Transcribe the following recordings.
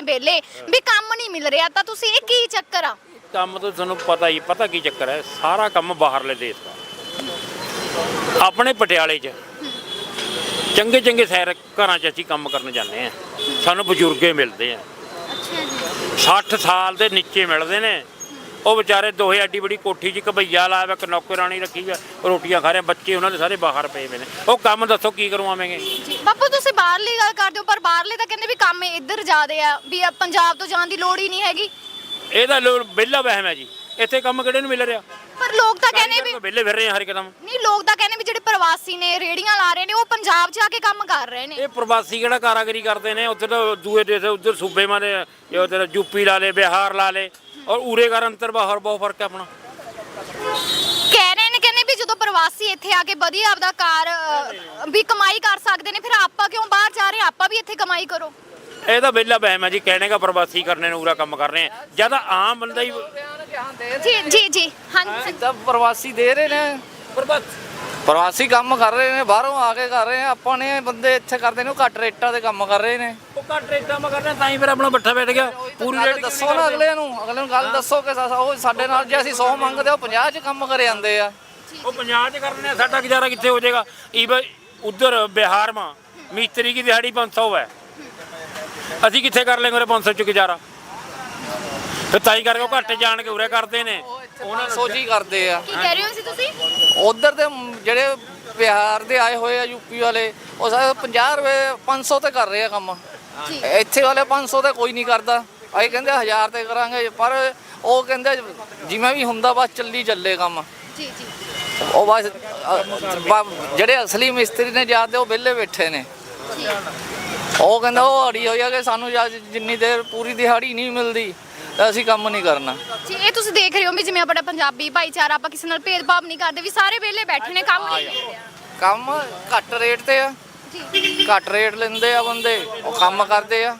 ਨੇ ਵਿਹਲੇ ਵੀ ਕੰਮ ਨਹੀਂ ਮਿਲ ਰਿਹਾ ਤਾਂ ਤੁਸੀਂ ਇਹ ਕੀ ਚੱਕਰ ਆ? ਕੰਮ ਤਾਂ ਤੁਹਾਨੂੰ ਪਤਾ ਹੀ ਪਤਾ ਕੀ ਚੱਕਰ ਹੈ? ਸਾਰਾ ਕੰਮ ਬਾਹਰਲੇ ਦੇਸ਼ ਦਾ ਆਪਣੇ ਪਟਿਆਲੇ 'ਚ ਚੰਗੇ ਚੰਗੇ ਸ਼ਹਿਰ ਘਰਾਂ 'ਚ ਅਸੀਂ ਕੰਮ ਕਰਨ ਜਾਂਦੇ ਆ ਸਾਨੂੰ ਬਜ਼ੁਰਗੇ ਮਿਲਦੇ ਆ। ਅੱਛਾ ਜੀ। 60 ਸਾਲ ਦੇ ਨੀਚੇ ਮਿਲਦੇ ਨੇ। ਉਹ ਵਿਚਾਰੇ ਦੋਹੇ ਐਡੀ ਬੜੀ ਕੋਠੀ 'ਚ ਇੱਕ ਭਈਆ ਲਾਇਆ ਵਾ ਇੱਕ ਨੌਕਰਾਣੀ ਰੱਖੀ ਆ ਰੋਟੀਆਂ ਖਾ ਰਹੇ ਬੱਚੇ ਉਹਨਾਂ ਦੇ ਸਾਰੇ ਬਾਹਰ ਪਏ ਨੇ। ਉਹ ਕੰਮ ਦੱਸੋ ਕੀ ਕਰਵਾਵਾਂਗੇ ਜੀ ਬਾਪੂ ਤੁਸੀਂ ਬਾਹਰਲੀ ਗੱਲ ਕਰਦੇ ਹੋ ਪਰ ਬਾਹਰਲੇ ਤਾਂ ਕਹਿੰਦੇ ਵੀ ਕੰਮ ਇੱਧਰ ਜ਼ਿਆਦੇ ਆ ਵੀ ਆ ਪੰਜਾਬ ਤੋਂ ਜਾਣ ਦੀ ਲੋੜ ਹੀ ਨਹੀਂ ਹੈਗੀ। ਇਹਦਾ ਲੋ ਵਿਹਲਾ ਵਹਿਮ ਹੈ ਜੀ। ਇੱਥੇ ਕੰਮ ਕਿਹੜੇ ਨੂੰ ਮਿਲ ਰਿਹਾ? ਪਰ ਲੋਕ ਤਾਂ ਕਹਿੰਦੇ ਵੀ ਵਿਹਲੇ ਫਿਰ ਰਹੇ ਆ ਹਰ ਇੱਕਦਮ ਨਹੀਂ ਲੋਕ ਤਾਂ ਕਹਿੰਦੇ ਵੀ ਜਿਹੜੇ ਪ੍ਰਵਾਸੀ ਨੇ ਰੇੜੀਆਂ ਲਾ ਰਹੇ ਨੇ ਉਹ ਪੰਜਾਬ 'ਚ ਆ ਕੇ ਕੰਮ ਕਰ ਰਹੇ ਨੇ। ਇਹ ਪ੍ਰਵਾਸੀ ਕਿਹੜਾ ਕਾਰਾਗਰੀ ਕਰਦੇ ਨੇ? ਉੱਧਰ ਤਾਂ ਦੂਏ ਦੇਸ਼ ਉੱਧਰ ਸੂਬੇ ਮਾਰੇ ਇਹ ਉੱਧਰ ਯੂਪੀ ਲਾ ਲੇ ਬਿਹਾਰ ਲਾ ਲੇ। ਔਰ ਉਰੇ ਘਰ ਅੰਤਰ ਬਾਹਰ ਬਹੁਤ ਫ਼ਰਕ ਹੈ ਆਪਣਾ। ਕਹਿ ਰਹੇ ਨੇ ਕਹਿੰਦੇ ਵੀ ਜਦੋਂ ਪ੍ਰਵਾਸੀ ਇੱਥੇ ਆ ਕੇ ਵਧੀਆ ਆਪਦਾ ਕਾਰ ਅ, ਵੀ ਕਮਾਈ ਕਰ ਸਕਦੇ ਨੇ ਫਿਰ ਆਪਾਂ ਕਿਉਂ ਬਾਹਰ ਜਾ ਰਹੇ ਹਾਂ? ਆਪਾਂ ਵੀ ਇੱਥੇ ਕਮਾਈ ਕਰੋ। ਇਹ ਤਾਂ ਵਿਹਲਾ ਬਹਿਮ ਹੈ ਜੀ ਕਹਿਣੇ ਦਾ ਪ੍ਰਵਾਸੀ ਕਰਨੇ ਨੂੰ ਉਰਾ ਕੰਮ ਕਰ ਰਹੇ ਆ। ਜਦ ਆਮ ਬੰਦਾ ਹੀ ਜੀ ਜੀ ਜੀ ਹਾਂਜੀ। ਤਾਂ ਪ੍ਰਵਾਸੀ ਦੇ ਰਹੇ ਨੇ। ਪ੍ਰਵਾਸੀ ਕੰਮ ਕਰ ਰਹੇ ਨੇ ਬਾਹਰੋਂ ਆ ਕੇ ਕਰ ਰਹੇ ਨੇ ਆਪਾਂ ਨੇ ਬੰਦੇ ਇੱਥੇ ਕਰਦੇ ਨੇ ਉਹ ਘੱਟ ਰੇਟਾਂ ਤੇ ਕੰਮ ਕਰ ਰਹੇ ਨੇ। ਉਹ ਘੱਟ ਰੇਟਾਂ ਮੈਂ ਕਰਨਾ ਤਾਂ ਹੀ ਫਿਰ ਆਪਣਾ ਬੱਠਾ ਬੈਠ ਗਿਆ। ਪੂਰੀ ਰੇਟ ਦੱਸੋ ਨਾ ਅਗਲੇ ਨੂੰ ਅਗਲੇ ਨੂੰ ਗੱਲ ਦੱਸੋ ਕਿ ਉਹ ਸਾਡੇ ਨਾਲ ਜੇ ਅਸੀਂ 100 ਮੰਗਦੇ ਉਹ 50 ਚ ਕੰਮ ਕਰੇ ਜਾਂਦੇ ਆ। ਉਹ ਪੰਜਾਬ 'ਚ ਕਰਨੇ ਆ, ਸਾਡਾ ਗੁਜ਼ਾਰਾ ਕਿੱਥੇ ਹੋ ਜਾਏਗਾ? ਈਵਨ ਉਧਰ ਬਿਹਾਰ ਮਾ ਮਿਸਤਰੀ ਦੀ ਦਿਹਾੜੀ 500 ਹੈ। ਅਸੀਂ ਕਿੱਥੇ ਕਰ ਲੈਂਗੇ ਉਰੇ 500 ਚ ਗੁਜ਼ਾਰਾ? ਫਿਰ ਤਾਈ ਕਰਕੇ ਉਹ ਘੱਟ ਜਾਣ ਕੇ ਉਰੇ ਕਰਦੇ ਨੇ। ਉਹਨਾਂ ਸੋਚੀ ਕਰਦੇ ਆ। ਕੀ ਕਹਿ ਰਹੇ ਹੋ ਸੀ ਤੁਸੀਂ? ਉਧਰ ਦੇ ਜਿਹੜੇ ਬਿਹਾਰ ਦੇ ਆਏ ਹੋਏ ਆ ਯੂਪੀ ਵਾਲੇ ਉਹ ਸਾਰੇ 50 ਰੁਪਏ 500 ਤੇ ਕਰ ਰਹੇ ਆ ਕੰਮ। ਜੀ ਇੱਥੇ ਵਾਲੇ 500 ਤੇ ਕੋਈ ਨਹੀਂ ਕਰਦਾ। ਅਸੀਂ ਕਹਿੰਦੇ 1000 ਤੇ ਕਰਾਂਗੇ ਪਰ ਉਹ ਕਹਿੰਦੇ ਜਿਵੇਂ ਵੀ ਹੁੰਦਾ ਬਸ ਚੱਲੀ ਚੱਲੇ ਕੰਮ। ਜੀ ਜੀ। ਉਹ ਬਸ ਅ, ਬ- ਜਿਹੜੇ ਅਸਲੀ ਮਿਸਤਰੀ ਨੇ ਜਾਂਦੇ ਉਹ ਵਿਹਲੇ ਬੈਠੇ ਨੇ। ਜੀ ਉਹ ਕਹਿੰਦਾ ਉਹ ਅੜੀ ਹੋਈ ਆ ਕਿ ਸਾਨੂੰ ਜਾਂ ਜਿੰਨੀ ਦੇਰ ਪੂਰੀ ਦਿਹਾੜੀ ਨਹੀਂ ਮਿਲਦੀ। ਤਾਂ ਅਸੀਂ ਕੰਮ ਨਹੀਂ ਕਰਨਾ। ਜੀ ਇਹ ਤੁਸੀਂ ਦੇਖ ਰਹੇ ਹੋ ਵੀ ਜਿਵੇਂ ਆਪਣਾ ਪੰਜਾਬੀ ਭਾਈਚਾਰਾ ਆਪਾਂ ਕਿਸੇ ਨਾਲ ਭੇਦਭਾਵ ਨਹੀਂ ਕਰਦੇ ਵੀ ਸਾਰੇ ਵਿਹਲੇ ਬੈਠੇ ਨੇ ਕੰਮ ਨਹੀਂ ਰਿਹਾ ਕੰਮ ਘੱਟ ਰੇਟ ਤੇ ਆ। ਜੀ। ਘੱਟ ਰੇਟ ਲੈਂਦੇ ਆ ਬੰਦੇ ਉਹ ਕੰਮ ਕਰਦੇ ਆ।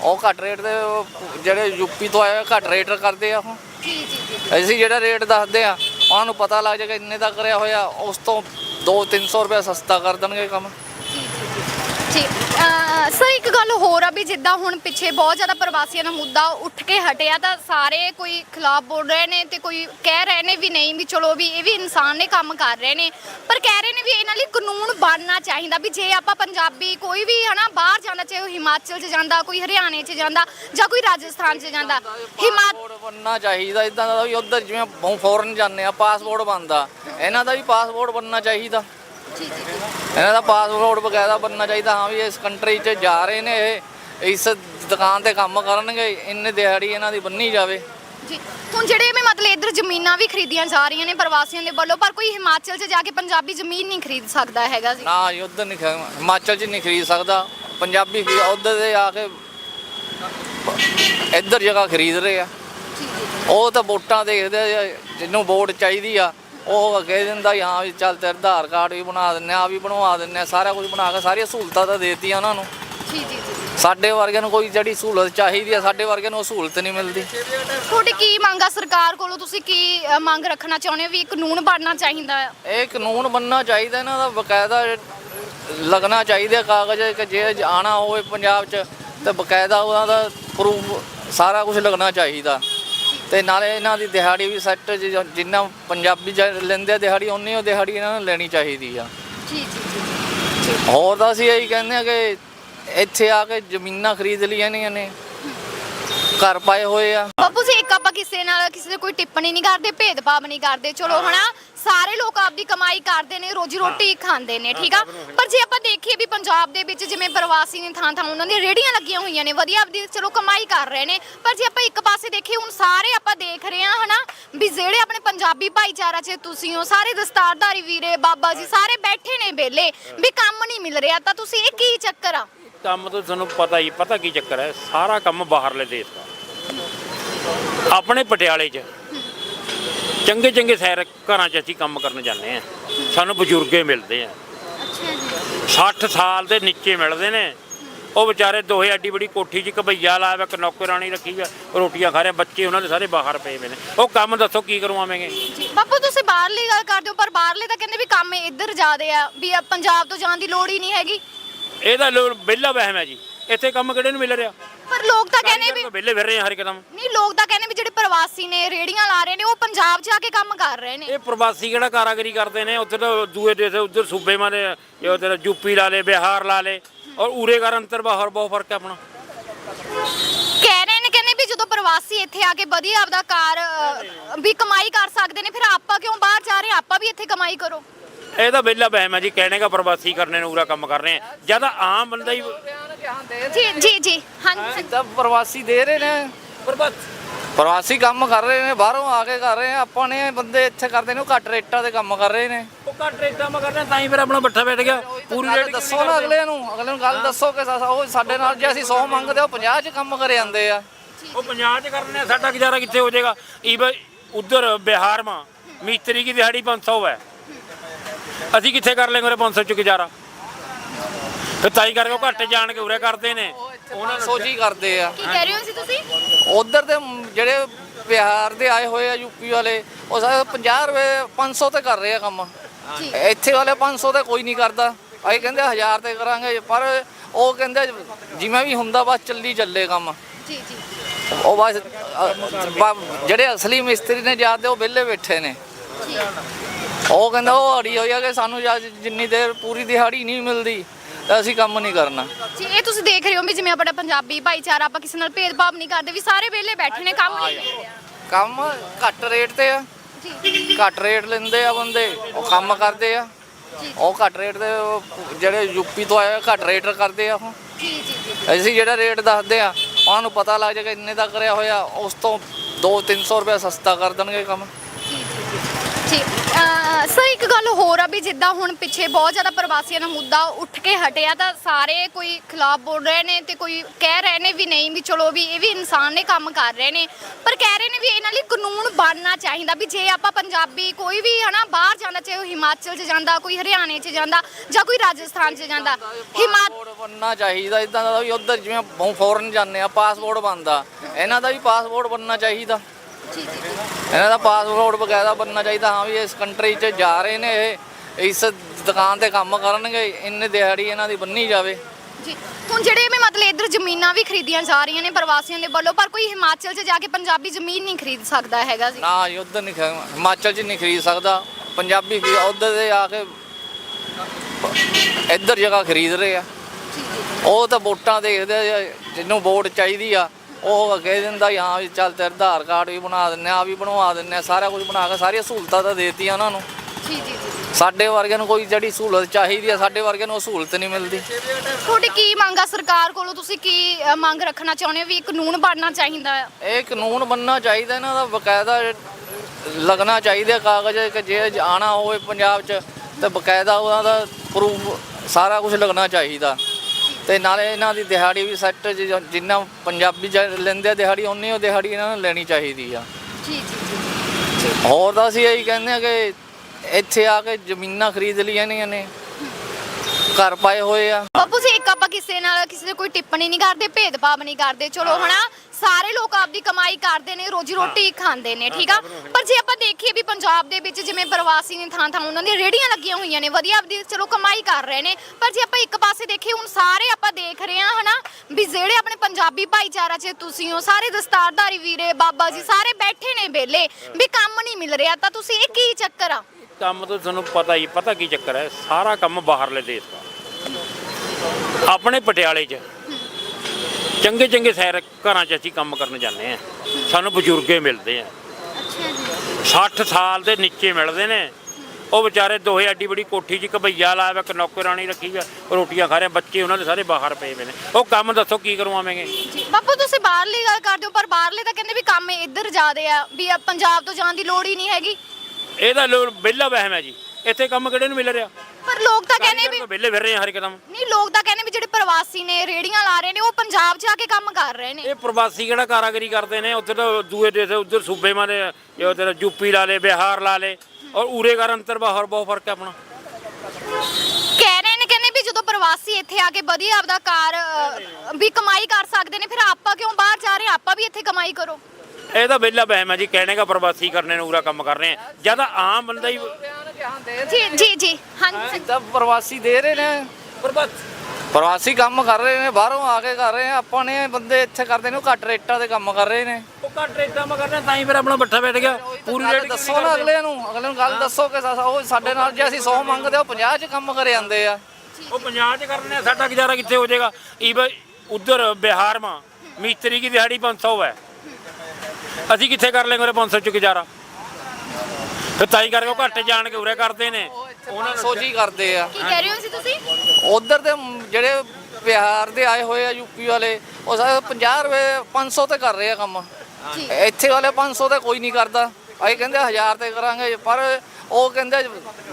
ਉਹ ਘੱਟ ਰੇਟ ਦੇ ਉਹ ਜਿਹੜੇ ਯੂਪੀ ਤੋਂ ਆਏ ਆ, ਘੱਟ ਰੇਟ ਕਰਦੇ ਆ ਉਹ। ਜੀ ਜੀ ਜੀ ਅਸੀਂ ਜਿਹੜਾ ਰੇਟ ਦੱਸਦੇ ਆ ਉਹਨਾਂ ਨੂੰ ਪਤਾ ਲੱਗ ਜਾਏਗਾ ਇੰਨੇ ਦਾ ਕਰਿਆ ਹੋਇਆ ਉਸ ਤੋਂ 2-300 ਰੁਪਏ ਸਸਤਾ ਕਰ ਦੇਣਗੇ ਕੰਮ। ਜੀ ਅਹ ਸਰ ਇੱਕ ਗੱਲ ਹੋਰ ਆ ਵੀ ਜਿੱਦਾਂ ਹੁਣ ਪਿੱਛੇ ਬਹੁਤ ਜ਼ਿਆਦਾ ਪ੍ਰਵਾਸੀਆਂ ਦਾ ਮੁੱਦਾ ਉੱਠ ਕੇ ਹਟਿਆ ਤਾਂ ਸਾਰੇ ਕੋਈ ਖਿਲਾਫ ਬੋਲ ਰਹੇ ਨੇ ਤੇ ਕੋਈ ਕਹਿ ਰਹੇ ਨੇ ਵੀ ਨਹੀਂ, ਵੀ ਚਲੋ ਵੀ ਇਹ ਵੀ ਇਨਸਾਨ ਨੇ ਕੰਮ ਕਰ ਰਹੇ ਨੇ। ਪਰ ਕਹਿ ਰਹੇ ਨੇ ਵੀ ਇਹਨਾਂ ਲਈ ਕਾਨੂੰਨ ਬਣਨਾ ਚਾਹੀਦਾ ਵੀ ਜੇ ਆਪਾਂ ਪੰਜਾਬੀ ਕੋਈ ਵੀ ਹਨਾ ਬਾਹਰ ਜਾਣਾ ਚਾਹੇ ਉਹ ਹਿਮਾਚਲ 'ਚ ਜਾਂਦਾ, ਕੋਈ ਹਰਿਆਣੇ 'ਚ ਜਾਂਦਾ ਜਾਂ ਕੋਈ ਰਾਜਸਥਾਨ 'ਚ ਜਾਂਦਾ ਹਿਮਾਚਲ ਪਾਸਪੋਰਟ ਬਣਨਾ ਚਾਹੀਦਾ ਇਦਾਂ ਦਾ ਵੀ ਉਧਰ ਜਿਵੇਂ ਫੋਰਨ ਜਾਂਦੇ ਆ ਪਾਸਪੋਰਟ ਬਣਦਾ। ਇਹਨਾਂ ਦਾ ਵੀ ਪਾਸਪੋਰਟ ਬਣਨਾ ਚਾਹੀਦਾ। ਜੀ ਜੀ ਇਹਨਾਂ ਦਾ ਪਾਸਪੋਰਟ ਵਗੈਰਾ ਬਣਨਾ ਚਾਹੀਦਾ ਹਾਂ ਵੀ ਇਸ ਕੰਟਰੀ 'ਚ ਜਾ ਰਹੇ ਨੇ ਇਹ ਇਸ ਦੁਕਾਨ ਤੇ ਕੰਮ ਕਰਨਗੇ ਇੰਨੇ ਦਿਹਾੜੀ ਇਹਨਾਂ ਦੀ ਬੰਨੀ ਜਾਵੇ। ਜੀ ਹੁਣ ਜਿਹੜੇ ਵੀ ਮਤਲਬ ਇੱਧਰ ਜ਼ਮੀਨਾਂ ਵੀ ਖਰੀਦੀਆਂ ਜਾ ਰਹੀਆਂ ਨੇ ਪ੍ਰਵਾਸੀਆਂ ਦੇ ਵੱਲੋਂ ਪਰ ਕੋਈ ਹਿਮਾਚਲ 'ਚ ਜਾ ਕੇ ਪੰਜਾਬੀ ਜ਼ਮੀਨ ਨਹੀਂ ਖਰੀਦ ਸਕਦਾ ਹੈਗਾ ਜੀ। ਨਾ ਜੀ ਉਧਰ ਨਹੀਂ ਖ- ਹਿਮਾਚਲ 'ਚ ਨਹੀਂ ਖਰੀਦ ਸਕਦਾ। ਪੰਜਾਬੀ ਵੀ ਉਧਰ ਦੇ ਆ ਕੇ ਇੱਧਰ ਜਗ੍ਹਾ ਖਰੀਦ ਰਹੇ ਆ। ਜੀ ਜੀ। ਉਹ ਤਾਂ ਵੋਟਾਂ ਦੇਖਦੇ ਆ, ਜਿਹਨੂੰ ਵੋਟ ਚਾਹੀਦੀ ਆ ਉਹ ਕਹਿ ਦਿੰਦਾ ਵੀ ਹਾਂ ਵੀ ਚੱਲ ਤੇ ਆਧਾਰ ਕਾਰਡ ਵੀ ਬਣਾ ਦਿੰਨੇ ਆ ਵੀ ਬਣਵਾ ਦਿੰਨੇ ਆ ਸਾਰਾ ਕੁਝ ਬਣਾ ਕੇ ਸਾਰੀਆਂ ਸਹੂਲਤਾਂ ਤਾਂ ਦੇਤੀਆਂ ਉਹਨਾਂ ਨੂੰ। ਜੀ ਜੀ ਜੀ ਸਾਡੇ ਵਰਗਿਆਂ ਨੂੰ ਕੋਈ ਜਿਹੜੀ ਸਹੂਲਤ ਚਾਹੀਦੀ ਆ ਸਾਡੇ ਵਰਗਿਆਂ ਨੂੰ ਉਹ ਸਹੂਲਤ ਨਹੀਂ ਮਿਲਦੀ। ਤੁਹਾਡੀ ਕੀ ਮੰਗ ਆ ਸਰਕਾਰ ਕੋਲੋਂ? ਤੁਸੀਂ ਕੀ ਅ, ਮੰਗ ਰੱਖਣਾ ਚਾਹੁੰਦੇ ਹੋ ਵੀ ਕਾਨੂੰਨ ਬਣਨਾ ਚਾਹੀਦਾ ਆ? ਇਹ ਕਾਨੂੰਨ ਬੰਨਣਾ ਚਾਹੀਦਾ ਇਹਨਾਂ ਦਾ ਬਕਾਇਦਾ ਲੱਗਣਾ ਚਾਹੀਦਾ ਕਾਗਜ਼ ਕਿ ਜੇ ਆਣਾ ਹੋਵੇ ਪੰਜਾਬ 'ਚ ਤੇ ਬਕਾਇਦਾ ਉਹਨਾਂ ਦਾ ਪ੍ਰੂਫ ਸਾਰਾ ਕੁਝ ਲੱਗਣਾ ਚਾਹੀਦਾ। ਤੇ ਨਾਲੇ ਇਹਨਾਂ ਦੀ ਦਿਹਾੜੀ ਵੀ ਸੈੱਟ ਜਿੰਨਾ ਪੰਜਾਬੀ ਜ- ਲੈਂਦੇ ਆ ਦਿਹਾੜੀ ਉਨੀ ਉਹ ਦਿਹਾੜੀ ਇਹਨਾਂ ਨੂੰ ਲੈਣੀ ਚਾਹੀਦੀ ਆ। ਜੀ ਜੀ ਜੀ। ਹੋਰ ਤਾਂ ਅਸੀਂ ਇਹੀ ਕਹਿੰਦੇ ਆ ਕਿ ਇੱਥੇ ਆ ਕੇ ਜ਼ਮੀਨਾਂ ਖਰੀਦ ਲਈਆਂ ਨੇ ਨੇ ਘਰ ਪਾਏ ਹੋਏ ਆ। ਬਾਪੂ ਜੀ ਇੱਕ ਆਪਾਂ ਕਿਸੇ ਨਾਲ ਕਿਸੇ ਦੇ ਕੋਈ ਟਿੱਪਣੀ ਨਹੀਂ ਕਰਦੇ ਭੇਦਭਾਵ ਨਹੀਂ ਕਰਦੇ। ਚਲੋ ਹਨਾ ਸਾਰੇ ਲੋਕ ਆਪਦੀ ਕਮਾਈ ਕਰਦੇ ਨੇ ਰੋਜੀ ਰੋਟੀ ਖਾਂਦੇ ਨੇ ਠੀਕ ਆ? ਪਰ ਜੇ ਆਪਾਂ ਦੇਖੀਏ ਵੀ ਪੰਜਾਬ ਦੇ ਵਿੱਚ ਜਿਵੇਂ ਪ੍ਰਵਾਸੀ ਨੇ ਥਾਂ ਥਾਂ ਉਹਨਾਂ ਦੀਆਂ ਰੇੜੀਆਂ ਲੱਗੀਆਂ ਹੋਈਆਂ ਨੇ ਵਧੀਆ ਆਪਦੀ ਚਲੋ ਕਮਾਈ ਕਰ ਰਹੇ ਨੇ ਪਰ ਜੇ ਆਪਾਂ ਇੱਕ ਪਾਸੇ ਦੇਖੀਏ ਹੁਣ ਸਾਰੇ ਆਪਾਂ ਦੇਖ ਰਹੇ ਹਾਂ ਹਨਾ ਵੀ ਜਿਹੜੇ ਆਪਣੇ ਪੰਜਾਬੀ ਭਾਈਚਾਰਾ 'ਚ ਤੁਸੀਂ ਹੋ ਸਾਰੇ ਦਸਤਾਰਧਾਰੀ ਵੀਰੇ ਬਾਬਾ ਜੀ ਸਾਰੇ ਬੈਠੇ ਨੇ ਵਿਹਲੇ ਵੀ ਕੰਮ ਨਹੀਂ ਮਿਲ ਰਿਹਾ ਤਾਂ ਤੁਸੀਂ ਇਹ ਕੀ ਚੱਕਰ ਆ? ਕੰਮ ਤਾਂ ਤੁਹਾਨੂੰ ਪਤਾ ਹੀ ਪਤਾ ਕੀ ਚੱਕਰ ਹੈ? ਸਾਰਾ ਕੰਮ ਬਾਹਰਲੇ ਦੇਸ਼ ਦਾ ਆਪਣੇ ਪਟਿਆਲੇ 'ਚ। ਚੰਗੇ ਚੰਗੇ ਸ਼ਹਿਰ ਘਰਾਂ 'ਚ ਅਸੀਂ ਕੰਮ ਕਰਨ ਜਾਂਦੇ ਆ ਸਾਨੂੰ ਬਜ਼ੁਰਗੇ ਮਿਲਦੇ ਆ। ਅੱਛਾ ਜੀ। 60 ਸਾਲ ਦੇ ਨੀਚੇ ਮਿਲਦੇ ਨੇ। ਉਹ ਵਿਚਾਰੇ ਦੋਹੇ ਐਡੀ ਬੜੀ ਕੋਠੀ 'ਚ ਇੱਕ ਭਈਆ ਲਾਇਆ ਵਾ ਇੱਕ ਨੌਕਰਾਣੀ ਰੱਖੀ ਵਾ ਰੋਟੀਆਂ ਖਾ ਰਹੇ ਆ, ਬੱਚੇ ਉਹਨਾਂ ਦੇ ਸਾਰੇ ਬਾਹਰ ਪਏ ਹੋਏ ਨੇ। ਉਹ ਕੰਮ ਦੱਸੋ ਕੀ ਕਰਵਾਵਾਂਗੇ ਬਾਪੂ ਤੁਸੀਂ ਬਾਹਰਲੀ ਗੱਲ ਕਰਦੇ ਹੋ ਪਰ ਬਾਹਰਲੇ ਤਾਂ ਕਹਿੰਦੇ ਵੀ ਕੰਮ ਇੱਧਰ ਜ਼ਿਆਦੇ ਆ ਵੀ ਆ ਪੰਜਾਬ ਤੋਂ ਜਾਣ ਦੀ ਲੋੜ ਹੀ ਨਹੀਂ ਹੈਗੀ। ਇਹਦਾ ਵਿਹਲਾ ਵਹਿਮ ਹੈ ਜੀ। ਇੱਥੇ ਕੰਮ ਕਿਹੜੇ ਨੂੰ ਮਿਲ ਰਿਹਾ? ਪਰ ਲੋਕ ਤਾਂ ਕਹਿੰਦੇ ਵੀ ਵਿਹਲੇ ਫਿਰ ਰਹੇ ਆ ਹਰ ਇੱਕਦਮ ਨਹੀਂ ਲੋਕ ਤਾਂ ਕਹਿੰਦੇ ਵੀ ਜਿਹੜੇ ਪ੍ਰਵਾਸੀ ਨੇ ਰੇੜੀਆਂ ਲਾ ਰਹੇ ਨੇ ਉਹ ਪੰਜਾਬ ਆ ਕੇ ਕੰਮ ਕਰ ਰਹੇ ਨੇ। ਇਹ ਪ੍ਰਵਾਸੀ ਕਿਹੜਾ ਕਾਰਾਗਰੀ ਕਰਦੇ ਨੇ? ਉੱਥੇ ਤਾਂ ਦੂਏ ਦੇਸ਼ ਉੱਧਰ ਸੂਬੇ ਇਹ ਉਧਰ ਯੂਪੀ ਲਾ ਲੇ ਬਿਹਾਰ ਲਾ ਲੇ ਔਰ ਉਰੇ ਘਰ ਅੰਤਰ ਬਾਹਰ ਬਹੁਤ ਫ਼ਰਕ ਹੈ ਆਪਣਾ। ਕਹਿ ਰਹੇ ਨੇ ਕਹਿੰਦੇ ਵੀ ਜਦੋਂ ਪ੍ਰਵਾਸੀ ਇੱਥੇ ਆ ਕੇ ਵਧੀਆ ਆਪਦਾ ਕਾਰ ਅ, ਵੀ ਕਮਾਈ ਕਰ ਸਕਦੇ ਨੇ ਫਿਰ ਆਪਾਂ ਕਿਉਂ ਬਾਹਰ ਜਾ ਰਹੇ ਹਾਂ? ਆਪਾਂ ਵੀ ਇੱਥੇ ਕਮਾਈ ਕਰੋ। ਇਹ ਤਾਂ ਵਿਹਲਾ ਵਹਿਮ ਹੈ ਜੀ ਕਹਿਣੇ ਦਾ ਪ੍ਰਵਾਸੀ ਕਰਨੇ ਨੂੰ ਉਰਾ ਕੰਮ ਕਰ ਰਹੇ ਆ। ਜਦ ਆਮ ਬੰਦਾ ਹੀ ਜੀ ਜੀ ਜੀ ਹਾਂਜੀ। ਤਾਂ ਪ੍ਰਵਾਸੀ ਦੇ ਰਹੇ ਨੇ। ਪ੍ਰਵਾਸੀ। ਕੰਮ ਕਰ ਰਹੇ ਨੇ ਬਾਹਰੋਂ ਆ ਕੇ ਕਰ ਰਹੇ ਨੇ ਆਪਾਂ ਨੇ ਬੰਦੇ ਇੱਥੇ ਕਰਦੇ ਨੇ ਉਹ ਘੱਟ ਰੇਟਾਂ ਤੇ ਕੰਮ ਕਰ ਰਹੇ ਨੇ। ਉਹ ਘੱਟ ਰੇਟਾਂ ਮੈਂ ਕਰਨਾ ਤਾਂ ਹੀ ਫਿਰ ਆਪਣਾ ਬੱਠਾ ਬੈਠ ਗਿਆ। ਪੂਰੀ ਗੱਲ ਰੇਟ ਦੱਸੋ ਨਾ ਅਗਲੇ ਨੂੰ। ਅਗਲੇ ਨੂੰ ਗੱਲ ਦੱਸੋ ਕਿ ਸਾ- ਉਹ ਸਾਡੇ ਨਾਲ ਜੇ ਅਸੀਂ 100 ਮੰਗਦੇ ਉਹ 50 ਚ ਕੰਮ ਕਰੇ ਜਾਂਦੇ ਆ। ਉਹ ਪੰਜਾਬ 'ਚ ਕਰਨੇ ਆ, ਸਾਡਾ ਗੁਜ਼ਾਰਾ ਕਿੱਥੇ ਹੋ ਜਾਏਗਾ? ਈਵਨ ਉਧਰ ਬਿਹਾਰ ਮਾ ਮਿਸਤਰੀ ਦੀ ਦਿਹਾੜੀ 500 ਹੈ। ਅਸੀਂ ਕਿੱਥੇ ਕਰ ਲੈਂਗੇ ਉਰੇ 500 ਚ ਗੁਜ਼ਾਰਾ? ਫਿਰ ਤਾਈ ਕਰਕੇ ਉਹ ਘੱਟ ਜਾਣ ਕੇ ਉਰੇ ਕਰਦੇ ਨੇ। ਉਹਨਾਂ ਸੋਚੀ ਕਰਦੇ ਆ। ਕੀ ਕਹਿ ਰਹੇ ਹੋ ਸੀ ਤੁਸੀਂ? ਉਧਰ ਦੇ ਜਿਹੜੇ ਬਿਹਾਰ ਦੇ ਆਏ ਹੋਏ ਆ ਯੂਪੀ ਵਾਲੇ ਉਹ ਸਾਰੇ 50 ਰੁਪਏ 500 ਤੇ ਕਰ ਰਹੇ ਆ ਕੰਮ। ਇੱਥੇ ਵਾਲੇ 500 ਤੇ ਕੋਈ ਨਹੀਂ ਕਰਦਾ। ਅਸੀਂ ਕਹਿੰਦੇ 1000 ਤੇ ਕਰਾਂਗੇ ਪਰ ਉਹ ਕਹਿੰਦੇ ਜਿਵੇਂ ਵੀ ਹੁੰਦਾ ਬਸ ਚੱਲੀ ਚੱਲੇ ਕੰਮ। ਜੀ ਜੀ। ਉਹ ਬਸ ਅ, ਬ- ਜਿਹੜੇ ਅਸਲੀ ਮਿਸਤਰੀ ਨੇ ਜਾਂਦੇ ਉਹ ਵਿਹਲੇ ਬੈਠੇ ਨੇ। ਉਹ ਕਹਿੰਦਾ ਉਹ ਅੜੀ ਹੋਈ ਆ ਕਿ ਸਾਨੂੰ ਜਾਂ ਜਿੰਨੀ ਦੇਰ ਪੂਰੀ ਦਿਹਾੜੀ ਨਹੀਂ ਮਿਲਦੀ। ਤਾਂ ਅਸੀਂ ਕੰਮ ਨਹੀਂ ਕਰਨਾ। ਜੀ ਇਹ ਤੁਸੀਂ ਦੇਖ ਰਹੇ ਹੋ ਵੀ ਜਿਵੇਂ ਆਪਣਾ ਪੰਜਾਬੀ ਭਾਈਚਾਰਾ ਆਪਾਂ ਕਿਸੇ ਨਾਲ ਭੇਦਭਾਵ ਨਹੀਂ ਕਰਦੇ ਵੀ ਸਾਰੇ ਵਿਹਲੇ ਬੈਠੇ ਨੇ ਕੰਮ ਨਹੀਂ ਰਿਹਾ ਕੰਮ ਘੱਟ ਰੇਟ ਤੇ ਆ। ਜੀ। ਘੱਟ ਰੇਟ ਲੈਂਦੇ ਆ ਬੰਦੇ ਉਹ ਕੰਮ ਕਰਦੇ ਆ। ਜੀ। ਉਹ ਘੱਟ ਰੇਟ ਦੇ ਜਿਹੜੇ ਯੂਪੀ ਤੋਂ ਆਏ ਆ, ਘੱਟ ਰੇਟ ਕਰਦੇ ਆ ਉਹ। ਜੀ ਜੀ ਜੀ ਅਸੀਂ ਜਿਹੜਾ ਰੇਟ ਦੱਸਦੇ ਆ ਉਹਨਾਂ ਨੂੰ ਪਤਾ ਲੱਗ ਜਾਏਗਾ ਇੰਨੇ ਦਾ ਕਰਿਆ ਹੋਇਆ ਉਸ ਤੋਂ 2-300 ਰੁਪਏ ਸਸਤਾ ਕਰ ਦੇਣਗੇ ਕੰਮ। ਜੀ ਸਰ ਇੱਕ ਗੱਲ ਹੋਰ ਆ ਵੀ ਜਿੱਦਾਂ ਹੁਣ ਪਿੱਛੇ ਬਹੁਤ ਜ਼ਿਆਦਾ ਪ੍ਰਵਾਸੀਆਂ ਦਾ ਮੁੱਦਾ ਉੱਠ ਕੇ ਹਟਿਆ ਤਾਂ ਸਾਰੇ ਕੋਈ ਖਿਲਾਫ ਬੋਲ ਰਹੇ ਨੇ ਤੇ ਕੋਈ ਕਹਿ ਰਹੇ ਨੇ ਵੀ ਨਹੀਂ ਵੀ ਚਲੋ ਵੀ ਇਹ ਵੀ ਇਨਸਾਨ ਨੇ ਕੰਮ ਕਰ ਰਹੇ ਨੇ। ਪਰ ਕਹਿ ਰਹੇ ਨੇ ਵੀ ਇਹਨਾਂ ਲਈ ਕਾਨੂੰਨ ਬਣਨਾ ਚਾਹੀਦਾ ਵੀ ਜੇ ਆਪਾਂ ਪੰਜਾਬੀ ਕੋਈ ਵੀ ਹਨਾ ਬਾਹਰ ਜਾਂਦਾ, ਚਾਹੇ ਉਹ ਹਿਮਾਚਲ 'ਚ ਜਾਂਦਾ, ਕੋਈ ਹਰਿਆਣੇ 'ਚ ਜਾਂਦਾ ਜਾਂ ਕੋਈ ਰਾਜਸਥਾਨ 'ਚ ਜਾਂਦਾ ਹਿਮਾਚਲ ਪਾਸਪੋਰਟ ਬਣਨਾ ਚਾਹੀਦਾ ਇਦਾਂ ਦਾ ਵੀ ਉਧਰ ਜਿਵੇਂ ਫੋਰਨ ਜਾਂਦੇ ਆ ਪਾਸਪੋਰਟ ਬਣਦਾ। ਇਹਨਾਂ ਦਾ ਵੀ ਪਾਸਪੋਰਟ ਬਣਨਾ ਚਾਹੀਦਾ। ਇਹਨਾਂ ਦਾ ਪਾਸਪੋਰਟ ਵਗੈਰਾ ਬਣਨਾ ਚਾਹੀਦਾ ਹਾਂ ਵੀ ਇਸ ਕੰਟਰੀ 'ਚ ਜਾ ਰਹੇ ਨੇ ਇਹ ਇਸ ਦੁਕਾਨ ਤੇ ਕੰਮ ਕਰਨਗੇ ਇੰਨੇ ਦਿਹਾੜੀ ਇਹਨਾਂ ਦੀ ਬੰਨੀ ਜਾਵੇ। ਜੀ ਹੁਣ ਜਿਹੜੇ ਵੀ ਮਤਲਬ ਇੱਧਰ ਜ਼ਮੀਨਾਂ ਵੀ ਖਰੀਦੀਆਂ ਜਾ ਰਹੀਆਂ ਨੇ ਪ੍ਰਵਾਸੀਆਂ ਦੇ ਵੱਲੋਂ ਪਰ ਕੋਈ ਹਿਮਾਚਲ 'ਚ ਜਾ ਕੇ ਪੰਜਾਬੀ ਜ਼ਮੀਨ ਨਹੀਂ ਖਰੀਦ ਸਕਦਾ ਹੈਗਾ ਜੀ। ਨਾ ਜੀ ਉਧਰ ਨਹੀਂ ਖ- ਹਿਮਾਚਲ 'ਚ ਨਹੀਂ ਖਰੀਦ ਸਕਦਾ। ਪੰਜਾਬੀ ਵੀ ਉਧਰ ਦੇ ਆ ਕੇ ਇੱਧਰ ਜਗ੍ਹਾ ਖਰੀਦ ਰਹੇ ਆ। ਉਹ ਤਾਂ ਵੋਟਾਂ ਦੇਖਦੇ ਆ, ਜਿਹਨੂੰ ਵੋਟ ਚਾਹੀਦੀ ਆ ਉਹ ਕਹਿ ਦਿੰਦਾ ਵੀ ਹਾਂ ਵੀ ਚੱਲ ਤੇ ਆਧਾਰ ਕਾਰਡ ਵੀ ਬਣਾ ਦਿੰਨੇ ਆ ਵੀ ਬਣਵਾ ਦਿੰਨੇ ਆ ਸਾਰਾ ਕੁਝ ਬਣਾ ਕੇ ਸਾਰੀਆਂ ਸਹੂਲਤਾਂ ਤਾਂ ਦੇਤੀਆਂ ਉਹਨਾਂ ਨੂੰ। ਜੀ ਜੀ ਜੀ ਸਾਡੇ ਵਰਗਿਆਂ ਨੂੰ ਕੋਈ ਜਿਹੜੀ ਸਹੂਲਤ ਚਾਹੀਦੀ ਆ ਸਾਡੇ ਵਰਗਿਆਂ ਨੂੰ ਉਹ ਸਹੂਲਤ ਨਹੀਂ ਮਿਲਦੀ। ਤੁਹਾਡੀ ਕੀ ਮੰਗ ਆ ਸਰਕਾਰ ਕੋਲੋਂ? ਤੁਸੀਂ ਕੀ ਅ, ਮੰਗ ਰੱਖਣਾ ਚਾਹੁੰਦੇ ਹੋ ਵੀ ਕਾਨੂੰਨ ਬਣਨਾ ਚਾਹੀਦਾ ਆ? ਇਹ ਕਾਨੂੰਨ ਬੰਨਣਾ ਚਾਹੀਦਾ ਇਹਨਾਂ ਦਾ ਬਕਾਇਦਾ ਲੱਗਣਾ ਚਾਹੀਦਾ ਕਾਗਜ਼ ਕਿ ਜੇ ਆਣਾ ਹੋਵੇ ਪੰਜਾਬ 'ਚ ਤੇ ਬਕਾਇਦਾ ਉਹਨਾਂ ਦਾ ਪ੍ਰੂਫ ਸਾਰਾ ਕੁਝ ਲੱਗਣਾ ਚਾਹੀਦਾ। ਤੇ ਨਾਲੇ ਇਹਨਾਂ ਦੀ ਦਿਹਾੜੀ ਵੀ ਸੈੱਟ ਜਿੰਨਾ ਪੰਜਾਬੀ ਜ- ਲੈਂਦੇ ਆ ਦਿਹਾੜੀ ਉਨੀ ਉਹ ਦਿਹਾੜੀ ਇਹਨਾਂ ਨੂੰ ਲੈਣੀ ਚਾਹੀਦੀ ਆ। ਜੀ ਜੀ ਹੋਰ ਤਾਂ ਅਸੀਂ ਇਹੀ ਕਹਿੰਦੇ ਆ ਕਿ ਇੱਥੇ ਆ ਕੇ ਜ਼ਮੀਨਾਂ ਖਰੀਦ ਲਈਆਂ ਨੇ ਨੇ ਘਰ ਪਾਏ ਹੋਏ ਆ। ਬਾਪੂ ਜੀ ਇੱਕ ਆਪਾਂ ਕਿਸੇ ਨਾਲ ਕਿਸੇ ਦੇ ਕੋਈ ਟਿੱਪਣੀ ਨਹੀਂ ਕਰਦੇ ਭੇਦਭਾਵ ਨਹੀਂ ਕਰਦੇ ਚਲੋ ਹਨਾ ਸਾਰੇ ਲੋਕ ਆਪਦੀ ਕਮਾਈ ਕਰਦੇ ਨੇ ਰੋਜੀ ਰੋਟੀ ਖਾਂਦੇ ਨੇ ਠੀਕ ਆ? ਪਰ ਜੇ ਆਪਾਂ ਦੇਖੀਏ ਵੀ ਪੰਜਾਬ ਦੇ ਵਿੱਚ ਜਿਵੇਂ ਪ੍ਰਵਾਸੀ ਨੇ ਥਾਂ ਥਾਂ ਉਹਨਾਂ ਦੀਆਂ ਰੇੜੀਆਂ ਲੱਗੀਆਂ ਹੋਈਆਂ ਨੇ ਵਧੀਆ ਆਪਦੀ ਚਲੋ ਕਮਾਈ ਕਰ ਰਹੇ ਨੇ ਪਰ ਜੇ ਆਪਾਂ ਇੱਕ ਪਾਸੇ ਦੇਖੀਏ ਹੁਣ ਸਾਰੇ ਆਪਾਂ ਦੇਖ ਰਹੇ ਹਾਂ ਹਨਾ ਵੀ ਜਿਹੜੇ ਆਪਣੇ ਪੰਜਾਬੀ ਭਾਈਚਾਰਾ 'ਚ ਤੁਸੀਂ ਹੋ ਸਾਰੇ ਦਸਤਾਰਧਾਰੀ ਵੀਰੇ ਬਾਬਾ ਜੀ ਸਾਰੇ ਬੈਠੇ ਨੇ ਵਿਹਲੇ ਵੀ ਕੰਮ ਨਹੀਂ ਮਿਲ ਰਿਹਾ ਤਾਂ ਤੁਸੀਂ ਇਹ ਕੀ ਚੱਕਰ ਆ? ਕੰਮ ਤਾਂ ਤੁਹਾਨੂੰ ਪਤਾ ਹੀ ਪਤਾ ਕੀ ਚੱਕਰ ਹੈ? ਸਾਰਾ ਕੰਮ ਬਾਹਰਲੇ ਦੇਸ਼ ਦਾ। ਆਪਣੇ ਪਟਿਆਲੇ 'ਚ। ਚੰਗੇ ਚੰਗੇ ਸ਼ਹਿਰ ਘਰਾਂ 'ਚ ਅਸੀਂ ਕੰਮ ਕਰਨ ਜਾਂਦੇ ਆ ਸਾਨੂੰ ਬਜ਼ੁਰਗੇ ਮਿਲਦੇ ਆ। ਅੱਛਾ ਜੀ। 60 ਸਾਲ ਦੇ ਨੀਚੇ ਮਿਲਦੇ ਨੇ। ਉਹ ਵਿਚਾਰੇ ਦੋਹੇ ਐਡੀ ਬੜੀ ਕੋਠੀ 'ਚ ਇੱਕ ਭਈਆ ਲਾਇਆ ਵਾ ਇੱਕ ਨੌਕਰਾਣੀ ਰੱਖੀ ਉਹ ਰੋਟੀਆਂ ਖਾ ਰਹੇ ਬੱਚੇ ਉਹਨਾਂ ਦੇ ਸਾਰੇ ਬਾਹਰ ਪਏ ਹੋਏ ਨੇ। ਉਹ ਕੰਮ ਦੱਸੋ ਕੀ ਕਰਵਾਵਾਂਗੇ ਬਾਪੂ ਤੁਸੀਂ ਬਾਹਰਲੀ ਗੱਲ ਕਰਦੇ ਹੋ ਪਰ ਬਾਹਰਲੇ ਤਾਂ ਕਹਿੰਦੇ ਵੀ ਕੰਮ ਇੱਧਰ ਜ਼ਿਆਦੇ ਆ ਵੀ ਆ ਪੰਜਾਬ ਤੋਂ ਜਾਣ ਦੀ ਲੋੜ ਹੀ ਨਹੀਂ ਹੈਗੀ। ਇਹਦਾ ਲੋ ਵਿਹਲਾ ਵਹਿਮ ਹੈ ਜੀ। ਇੱਥੇ ਕੰਮ ਕਿਹੜੇ ਨੂੰ ਮਿਲ ਰਿਹਾ? ਪਰ ਲੋਕ ਤਾਂ ਕਹਿੰਦੇ ਵੀ ਵਿਹਲੇ ਫਿਰ ਰਹੇ ਆ ਹਰ ਇੱਕਦਮ ਨਹੀਂ ਲੋਕ ਤਾਂ ਕਹਿੰਦੇ ਵੀ ਜਿਹੜੇ ਪ੍ਰਵਾਸੀ ਨੇ ਰੇੜੀਆਂ ਲਾ ਰਹੇ ਨੇ ਉਹ ਪੰਜਾਬ 'ਚ ਆ ਕੇ ਕੰਮ ਕਰ ਰਹੇ ਨੇ। ਇਹ ਪ੍ਰਵਾਸੀ ਕਿਹੜਾ ਕਾਰਾਗਰੀ ਕਰਦੇ ਨੇ? ਉੱਥੇ ਤਾਂ ਦੂਏ ਦੇਸ਼ ਉੱਧਰ ਸੂਬੇ ਮਾਨੇ ਇਹ ਉਧਰ ਯੂਪੀ ਲਾ ਲੇ ਬਿਹਾਰ ਲਾ ਲੇ ਔਰ ਉਰੇ ਘਰ ਅੰਤਰ ਬਾਹਰ ਬਹੁਤ ਫ਼ਰਕ ਹੈ ਆਪਣਾ। ਕਹਿ ਰਹੇ ਨੇ ਕਹਿੰਦੇ ਵੀ ਜਦੋਂ ਪ੍ਰਵਾਸੀ ਇੱਥੇ ਆ ਕੇ ਵਧੀਆ ਆਪਦਾ ਕਾਰ ਅ, ਵੀ ਕਮਾਈ ਕਰ ਸਕਦੇ ਨੇ ਫਿਰ ਆਪਾਂ ਕਿਉਂ ਬਾਹਰ ਜਾ ਰਹੇ? ਹਾਂ? ਆਪਾਂ ਵੀ ਇੱਥੇ ਕਮਾਈ ਕਰੋ। ਇਹ ਤਾਂ ਵਿਹਲਾ ਵਹਿਮ ਹੈ ਜੀ ਕਹਿਣੇ ਦਾ ਪ੍ਰਵਾਸੀ ਕਰਨੇ ਨੂੰ ਉਰਾ ਕੰਮ ਕਰ ਰਹੇ ਆ। ਜਦ ਆਮ ਬੰਦਾ ਹੀ ਜੀ ਜੀ ਜੀ ਹਾਂਜੀ। ਤਾਂ ਪ੍ਰਵਾਸੀ ਦੇ ਰਹੇ ਨੇ। ਪ੍ਰਵਾਸੀ। ਕੰਮ ਕਰ ਰਹੇ ਨੇ ਬਾਹਰੋਂ ਆ ਕੇ ਕਰ ਰਹੇ ਆ। ਆਪਾਂ ਨੇ ਬੰਦੇ ਇੱਥੇ ਕਰਦੇ ਨੇ ਉਹ ਘੱਟ ਰੇਟਾਂ ਦੇ ਕੰਮ ਕਰ ਰਹੇ ਨੇ। ਉਹ ਘੱਟ ਰੇਟਾਂ ਮੈਂ ਕਰਨਾ ਤਾਂ ਹੀ ਫਿਰ ਆਪਣਾ ਬੱਠਾ ਬੈਠ ਗਿਆ। ਪੂਰੀ ਰੇਟ ਦੱਸੋ ਨਾ ਅਗਲੇ ਨੂੰ ਅਗਲੇ ਨੂੰ ਗੱਲ ਦੱਸੋ ਕਿ ਸਾ- ਉਹ ਸਾਡੇ ਨਾਲ ਜੇ ਅਸੀਂ 100 ਮੰਗਦੇ ਉਹ 50 ਚ ਕੰਮ ਕਰੇ ਜਾਂਦੇ ਆ। ਉਹ ਪੰਜਾਬ 'ਚ ਕਰਨੇ ਆ, ਸਾਡਾ ਗੁਜ਼ਾਰਾ ਕਿੱਥੇ ਹੋ ਜਾਏਗਾ? ਈਵਨ ਉਧਰ ਬਿਹਾਰ ਮਾ ਮਿਸਤਰੀ ਦੀ ਦਿਹਾੜੀ 500 ਹੈ। ਅਸੀਂ ਕਿੱਥੇ ਕਰ ਲੈਂਗੇ ਉਰੇ 500 ਚ ਗੁਜ਼ਾਰਾ? ਫਿਰ ਤਾਈ ਕਰਕੇ ਉਹ ਘੱਟ ਜਾਣ ਕੇ ਉਰੇ ਕਰਦੇ ਨੇ। ਉਹਨਾਂ ਸੋਚੀ ਕਰਦੇ ਆ। ਕੀ ਕਹਿ ਰਹੇ ਹੋ ਸੀ ਤੁਸੀਂ? ਉਧਰ ਦੇ ਜਿਹੜੇ ਬਿਹਾਰ ਦੇ ਆਏ ਹੋਏ ਆ ਯੂਪੀ ਵਾਲੇ ਉਹ ਸਾਰੇ 50 ਰੁਪਏ 500 ਤੇ ਕਰ ਰਹੇ ਆ ਕੰਮ। ਇੱਥੇ ਵਾਲੇ 500 ਤੇ ਕੋਈ ਨਹੀਂ ਕਰਦਾ। ਅਸੀਂ ਕਹਿੰਦੇ 1000 ਤੇ ਕਰਾਂਗੇ ਪਰ ਉਹ ਕਹਿੰਦੇ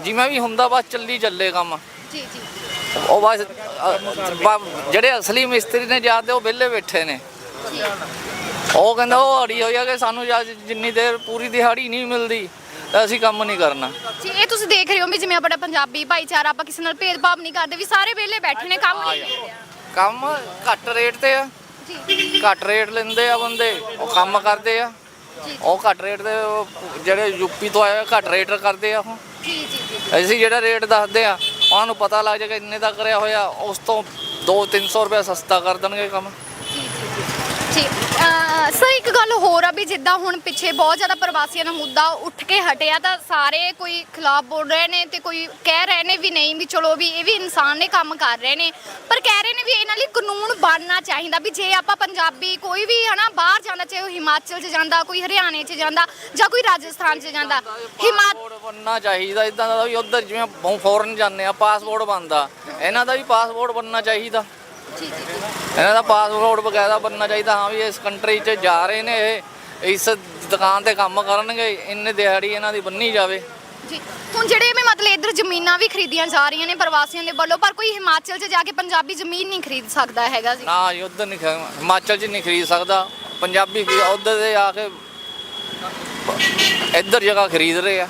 ਜਿਵੇਂ ਵੀ ਹੁੰਦਾ ਬਸ ਚੱਲੀ ਚੱਲੇ ਕੰਮ। ਜੀ ਜੀ। ਉਹ ਬਸ ਜਿਹੜੇ ਅਸਲੀ ਮਿਸਤਰੀ ਨੇ ਜਾਂਦੇ ਉਹ ਵਿਹਲੇ ਬੈਠੇ ਨੇ। ਉਹ ਕਹਿੰਦਾ ਉਹ ਅੜੀ ਹੋਈ ਆ ਕਿ ਸਾਨੂੰ ਜਿੰਨੀ ਦੇਰ ਪੂਰੀ ਦਿਹਾੜੀ ਨਹੀਂ ਮਿਲਦੀ। ਤਾਂ ਅਸੀਂ ਕੰਮ ਨਹੀਂ ਕਰਨਾ। ਜੀ ਇਹ ਤੁਸੀਂ ਦੇਖ ਰਹੇ ਹੋ ਵੀ ਜਿਵੇਂ ਆਪਣਾ ਪੰਜਾਬੀ ਭਾਈਚਾਰਾ ਆਪਾਂ ਕਿਸੇ ਨਾਲ ਭੇਦਭਾਵ ਨਹੀਂ ਕਰਦੇ ਵੀ ਸਾਰੇ ਵਿਹਲੇ ਬੈਠੇ ਨੇ ਕੰਮ ਨਹੀਂ ਰਿਹਾ ਕੰਮ ਘੱਟ ਰੇਟ ਤੇ ਆ। ਜੀ। ਘੱਟ ਰੇਟ ਲੈਂਦੇ ਆ ਬੰਦੇ ਉਹ ਕੰਮ ਕਰਦੇ ਆ। ਜੀ। ਉਹ ਘੱਟ ਰੇਟ ਦੇ ਉਹ ਜਿਹੜੇ ਯੂਪੀ ਤੋਂ ਆਏ ਆ, ਘੱਟ ਰੇਟ ਕਰਦੇ ਆ ਉਹ। ਜੀ ਜੀ ਜੀ ਅਸੀਂ ਜਿਹੜਾ ਰੇਟ ਦੱਸਦੇ ਆ ਉਹਨਾਂ ਨੂੰ ਪਤਾ ਲੱਗ ਜਾਏਗਾ ਇੰਨੇ ਦਾ ਕਰਿਆ ਹੋਇਆ ਉਸ ਤੋਂ 2-300 ਰੁਪਏ ਸਸਤਾ ਕਰ ਦੇਣਗੇ ਕੰਮ। ਜੀ ਅਹ ਸਰ ਇੱਕ ਗੱਲ ਹੋਰ ਆ ਵੀ ਜਿੱਦਾਂ ਹੁਣ ਪਿੱਛੇ ਬਹੁਤ ਜ਼ਿਆਦਾ ਪ੍ਰਵਾਸੀਆਂ ਦਾ ਮੁੱਦਾ ਉੱਠ ਕੇ ਹਟਿਆ ਤਾਂ ਸਾਰੇ ਕੋਈ ਖਿਲਾਫ ਬੋਲ ਰਹੇ ਨੇ ਤੇ ਕੋਈ ਕਹਿ ਰਹੇ ਨੇ ਵੀ ਨਹੀਂ ਵੀ ਚਲੋ ਵੀ ਇਹ ਵੀ ਇਨਸਾਨ ਨੇ ਕੰਮ ਕਰ ਰਹੇ ਨੇ ਪਰ ਕਹਿ ਰਹੇ ਨੇ ਵੀ ਇਹਨਾਂ ਲਈ ਕਾਨੂੰਨ ਬਣਨਾ ਚਾਹੀਦਾ ਵੀ ਜੇ ਆਪਾਂ ਪੰਜਾਬੀ ਕੋਈ ਵੀ ਹਨਾ ਬਾਹਰ ਜਾਂਦਾ ਚਾਹੇ ਉਹ ਹਿਮਾਚਲ 'ਚ ਜਾਂਦਾ ਕੋਈ ਹਰਿਆਣੇ 'ਚ ਜਾਂਦਾ ਜਾਂ ਕੋਈ ਰਾਜਸਥਾਨ 'ਚ ਜਾਂਦਾ ਹਿਮਾਚਲ ਪਾਸਪੋਰਟ ਬਣਨਾ ਚਾਹੀਦਾ ਇਦਾਂ ਦਾ ਵੀ ਉਧਰ ਜਿਵੇਂ ਫੋਰਨ ਜਾਂਦੇ ਆ ਪਾਸਪੋਰਟ ਬਣਦਾ ਇਹਨਾਂ ਦਾ ਵੀ ਪਾਸਪੋਰਟ ਬਣਨਾ ਚਾਹੀਦਾ। ਇਹਨਾਂ ਦਾ ਪਾਸਪੋਰਟ ਬਕਾਇਦਾ ਬਣਨਾ ਚਾਹੀਦਾ ਹਾਂ ਵੀ ਇਸ ਕੰਟਰੀ 'ਚ ਜਾ ਰਹੇ ਨੇ ਇਹ ਇਸ ਦੁਕਾਨ ਤੇ ਕੰਮ ਕਰਨਗੇ ਇੰਨੇ ਦਿਹਾੜੀ ਇਹਨਾਂ ਦੀ ਬੰਨੀ ਜਾਵੇ। ਜੀ ਹੁਣ ਜਿਹੜੇ ਵੀ ਮਤਲਬ ਇੱਧਰ ਜ਼ਮੀਨਾਂ ਵੀ ਖਰੀਦੀਆਂ ਜਾ ਰਹੀਆਂ ਨੇ ਪ੍ਰਵਾਸੀਆਂ ਦੇ ਵੱਲੋਂ ਪਰ ਕੋਈ ਹਿਮਾਚਲ 'ਚ ਜਾ ਕੇ ਪੰਜਾਬੀ ਜ਼ਮੀਨ ਨਹੀਂ ਖਰੀਦ ਸਕਦਾ ਹੈਗਾ ਜੀ। ਨਾ ਜੀ ਉਧਰ ਨਹੀਂ ਖ- ਹਿਮਾਚਲ 'ਚ ਨਹੀਂ ਖਰੀਦ ਸਕਦਾ। ਪੰਜਾਬੀ ਵੀ ਉਧਰ ਦੇ ਆ ਕੇ ਇੱਧਰ ਜਗ੍ਹਾ ਖਰੀਦ ਰਹੇ ਆ।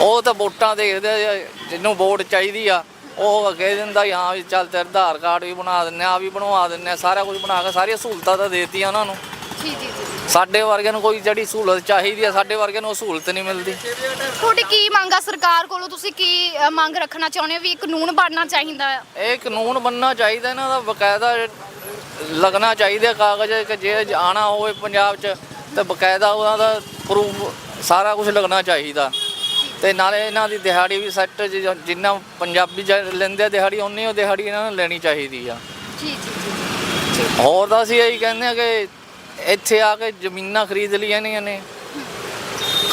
ਉਹ ਤਾਂ ਵੋਟਾਂ ਦੇਖਦੇ ਆ, ਜਿਹਨੂੰ ਵੋਟ ਚਾਹੀਦੀ ਆ ਉਹ ਕਹਿ ਦਿੰਦਾ ਵੀ ਹਾਂ ਵੀ ਚੱਲ ਤੇ ਆਧਾਰ ਕਾਰਡ ਵੀ ਬਣਾ ਦਿੰਨੇ ਆ ਵੀ ਬਣਵਾ ਦਿੰਨੇ ਆ ਸਾਰਾ ਕੁਝ ਬਣਾ ਕੇ ਸਾਰੀਆਂ ਸਹੂਲਤਾਂ ਤਾਂ ਦੇਤੀਆਂ ਉਹਨਾਂ ਨੂੰ। ਜੀ ਜੀ ਜੀ। ਸਾਡੇ ਵਰਗਿਆਂ ਨੂੰ ਕੋਈ ਜਿਹੜੀ ਸਹੂਲਤ ਚਾਹੀਦੀ ਆ ਸਾਡੇ ਵਰਗਿਆਂ ਨੂੰ ਉਹ ਸਹੂਲਤ ਨਹੀਂ ਮਿਲਦੀ। ਤੁਹਾਡੀ ਕੀ ਮੰਗ ਆ ਸਰਕਾਰ ਕੋਲੋਂ? ਤੁਸੀਂ ਕੀ ਅ, ਮੰਗ ਰੱਖਣਾ ਚਾਹੁੰਦੇ ਹੋ ਵੀ ਕਾਨੂੰਨ ਬਣਨਾ ਚਾਹੀਦਾ ਆ? ਇਹ ਕਾਨੂੰਨ ਬੰਨਣਾ ਚਾਹੀਦਾ ਇਹਨਾਂ ਦਾ ਬਕਾਇਦਾ ਲੱਗਣਾ ਚਾਹੀਦਾ ਕਾਗਜ਼ ਕਿ ਜੇ ਆਣਾ ਹੋਵੇ ਪੰਜਾਬ 'ਚ ਤੇ ਬਕਾਇਦਾ ਉਹਨਾਂ ਦਾ ਪ੍ਰੂਫ ਸਾਰਾ ਕੁਝ ਲੱਗਣਾ ਚਾਹੀਦਾ। ਤੇ ਨਾਲੇ ਇਹਨਾਂ ਦੀ ਦਿਹਾੜੀ ਵੀ ਸੈੱਟ ਜਿੰਨਾ ਪੰਜਾਬੀ ਜ- ਲੈਂਦੇ ਆ ਦਿਹਾੜੀ ਉਨੀ ਉਹ ਦਿਹਾੜੀ ਇਹਨਾਂ ਨੂੰ ਲੈਣੀ ਚਾਹੀਦੀ ਆ। ਜੀ ਜੀ ਜੀ ਹੋਰ ਤਾਂ ਅਸੀਂ ਇਹੀ ਕਹਿੰਦੇ ਆ ਕਿ ਇੱਥੇ ਆ ਕੇ ਜ਼ਮੀਨਾਂ ਖਰੀਦ ਲਈਆਂ ਨੇ ਨੇ।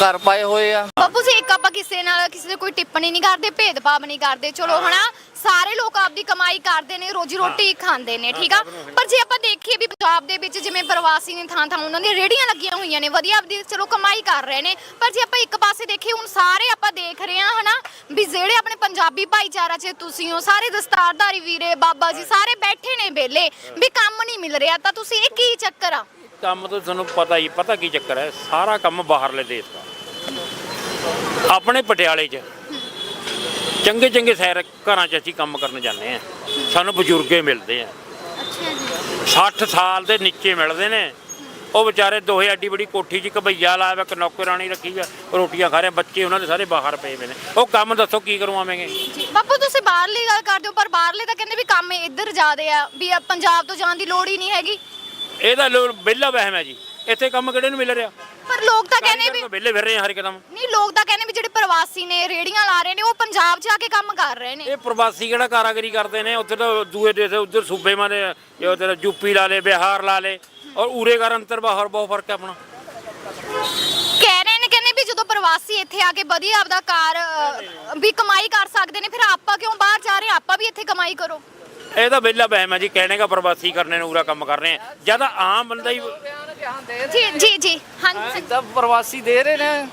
ਘਰ ਪਾਏ ਹੋਏ ਆ। ਬਾਪੂ ਜੀ ਇੱਕ ਆਪਾਂ ਕਿਸੇ ਨਾਲ ਕਿਸੇ ਦੇ ਕੋਈ ਟਿੱਪਣੀ ਨਹੀਂ ਕਰਦੇ ਭੇਦਭਾਵ ਨਹੀਂ ਕਰਦੇ। ਚਲੋ ਹਨਾ? ਸਾਰੇ ਲੋਕ ਆਪਦੀ ਕਮਾਈ ਕਰਦੇ ਨੇ ਰੋਜੀ ਰੋਟੀ ਖਾਂਦੇ ਨੇ ਠੀਕ ਆ? ਪਰ ਜੇ ਆਪਾਂ ਦੇਖੀਏ ਵੀ ਪੰਜਾਬ ਦੇ ਵਿੱਚ ਜਿਵੇਂ ਪ੍ਰਵਾਸੀ ਨੇ ਥਾਂ ਥਾਂ ਉਹਨਾਂ ਦੀਆਂ ਰੇੜੀਆਂ ਲੱਗੀਆਂ ਹੋਈਆਂ ਨੇ ਵਧੀਆ ਆਪਦੀ ਚਲੋ ਕਮਾਈ ਕਰ ਰਹੇ ਨੇ। ਪਰ ਜੇ ਆਪਾਂ ਇੱਕ ਪਾਸੇ ਦੇਖੀਏ ਹੁਣ ਸਾਰੇ ਆਪਾਂ ਦੇਖ ਰਹੇ ਹਾਂ ਹਨਾ? ਵੀ ਜਿਹੜੇ ਆਪਣੇ ਪੰਜਾਬੀ ਭਾਈਚਾਰਾ 'ਚ ਤੁਸੀਂ ਹੋ ਸਾਰੇ ਦਸਤਾਰਧਾਰੀ ਵੀਰੇ ਬਾਬਾ ਜੀ ਸਾਰੇ ਬੈਠੇ ਨੇ ਵਿਹਲੇ ਵੀ ਕੰਮ ਨਹੀਂ ਮਿਲ ਰਿਹਾ ਤਾਂ ਤੁਸੀਂ ਇਹ ਕੀ ਚੱਕਰ ਆ? ਕੰਮ ਤਾਂ ਤੁਹਾਨੂੰ ਪਤਾ ਹੀ ਪਤਾ ਕੀ ਚੱਕਰ ਹੈ? ਸਾਰਾ ਕੰਮ ਬਾਹਰਲੇ ਦੇਸ਼ ਦਾ। ਆਪਣੇ ਪਟਿਆਲੇ 'ਚ ਚੰਗੇ ਚੰਗੇ ਸ਼ਹਿਰ ਘਰਾਂ 'ਚ ਅਸੀਂ ਕੰਮ ਕਰਨ ਜਾਂਦੇ ਆ ਸਾਨੂੰ ਬਜ਼ੁਰਗੇ ਮਿਲਦੇ ਆ। ਅੱਛਾ ਜੀ। 60 ਸਾਲ ਦੇ ਨੀਚੇ ਮਿਲਦੇ ਨੇ। ਉਹ ਵਿਚਾਰੇ ਦੋਹੇ ਐਡੀ ਬੜੀ ਕੋਠੀ 'ਚ ਇੱਕ ਭਈਆ ਲਾਇਆ ਵਾ ਇੱਕ ਨੌਕਰਾਣੀ ਰੱਖੀ ਆ ਰੋਟੀਆਂ ਖਾ ਰਹੇ ਬੱਚੇ ਉਹਨਾਂ ਦੇ ਸਾਰੇ ਬਾਹਰ ਪਏ ਹੋਏ ਨੇ। ਉਹ ਕੰਮ ਦੱਸੋ ਕੀ ਕਰਵਾਵਾਂਗੇ ਬਾਪੂ ਤੁਸੀਂ ਬਾਹਰਲੀ ਗੱਲ ਕਰਦੇ ਹੋ ਪਰ ਬਾਹਰਲੇ ਤਾਂ ਕਹਿੰਦੇ ਵੀ ਕੰਮ ਇੱਧਰ ਜ਼ਿਆਦੇ ਆ ਵੀ ਪੰਜਾਬ ਤੋਂ ਜਾਣ ਦੀ ਲੋੜ ਹੀ ਨਹੀਂ ਹੈਗੀ। ਇਹਦਾ ਲੋ ਵਿਹਲਾ ਵਹਿਮ ਹੈ ਜੀ। ਇੱਥੇ ਕੰਮ ਕਿਹੜੇ ਨੂੰ ਮਿਲ ਰਿਹਾ? ਪਰ ਲੋਕ ਤਾਂ ਕਹਿੰਦੇ ਵੀ ਵਿਹਲੇ ਫਿਰ ਰਹੇ ਆ ਹਰ ਇੱਕਦਮ ਨਹੀਂ ਲੋਕ ਤਾਂ ਕਹਿੰਦੇ ਵੀ ਜਿਹੜੇ ਪ੍ਰਵਾਸੀ ਨੇ ਰੇੜੀਆਂ ਲਾ ਰਹੇ ਨੇ ਉਹ ਪੰਜਾਬ 'ਚ ਆ ਕੇ ਕੰਮ ਕਰ ਰਹੇ ਨੇ। ਇਹ ਪ੍ਰਵਾਸੀ ਕਿਹੜਾ ਕਾਰਾਗਰੀ ਕਰਦੇ ਨੇ? ਉੱਥੇ ਤਾਂ ਦੂਏ ਦੇਸ਼ ਉੱਧਰ ਸੂਬੇ ਮਾਰੇ ਉੱਧਰ ਯੂਪੀ ਲਾ ਲੇ ਬਿਹਾਰ ਲਾ ਲੇ ਔਰ ਉਰੇ ਘਰ ਅੰਤਰ ਬਾਹਰ ਬਹੁਤ ਫ਼ਰਕ ਹੈ ਆਪਣਾ। ਕਹਿ ਰਹੇ ਨੇ ਕਹਿੰਦੇ ਵੀ ਜਦੋਂ ਪ੍ਰਵਾਸੀ ਇੱਥੇ ਆ ਕੇ ਵਧੀਆ ਆਪਦਾ ਕਾਰ ਵੀ ਕਮਾਈ ਕਰ ਸਕਦੇ ਨੇ ਫਿਰ ਆਪਾਂ ਕਿਉਂ ਬਾਹਰ ਜਾ ਰਹੇ? ਆਪਾਂ ਵੀ ਇੱਥੇ ਕਮਾਈ ਕਰੋ। ਇਹ ਤਾਂ ਵਿਹਲਾ ਵਹਿਮ ਹੈ ਜੀ ਕਹਿਣੇ ਦਾ ਪ੍ਰਵਾਸੀ ਕਰਨੇ ਨੂੰ ਉਰਾ ਕੰਮ ਕਰ ਰਹੇ ਆ ਜਦ ਆਮ ਬੰਦਾ ਹੀ ਜੀ ਜੀ ਜੀ ਹਾਂਜੀ। ਤਾਂ ਪ੍ਰਵਾਸੀ ਦੇ ਰਹੇ ਨੇ।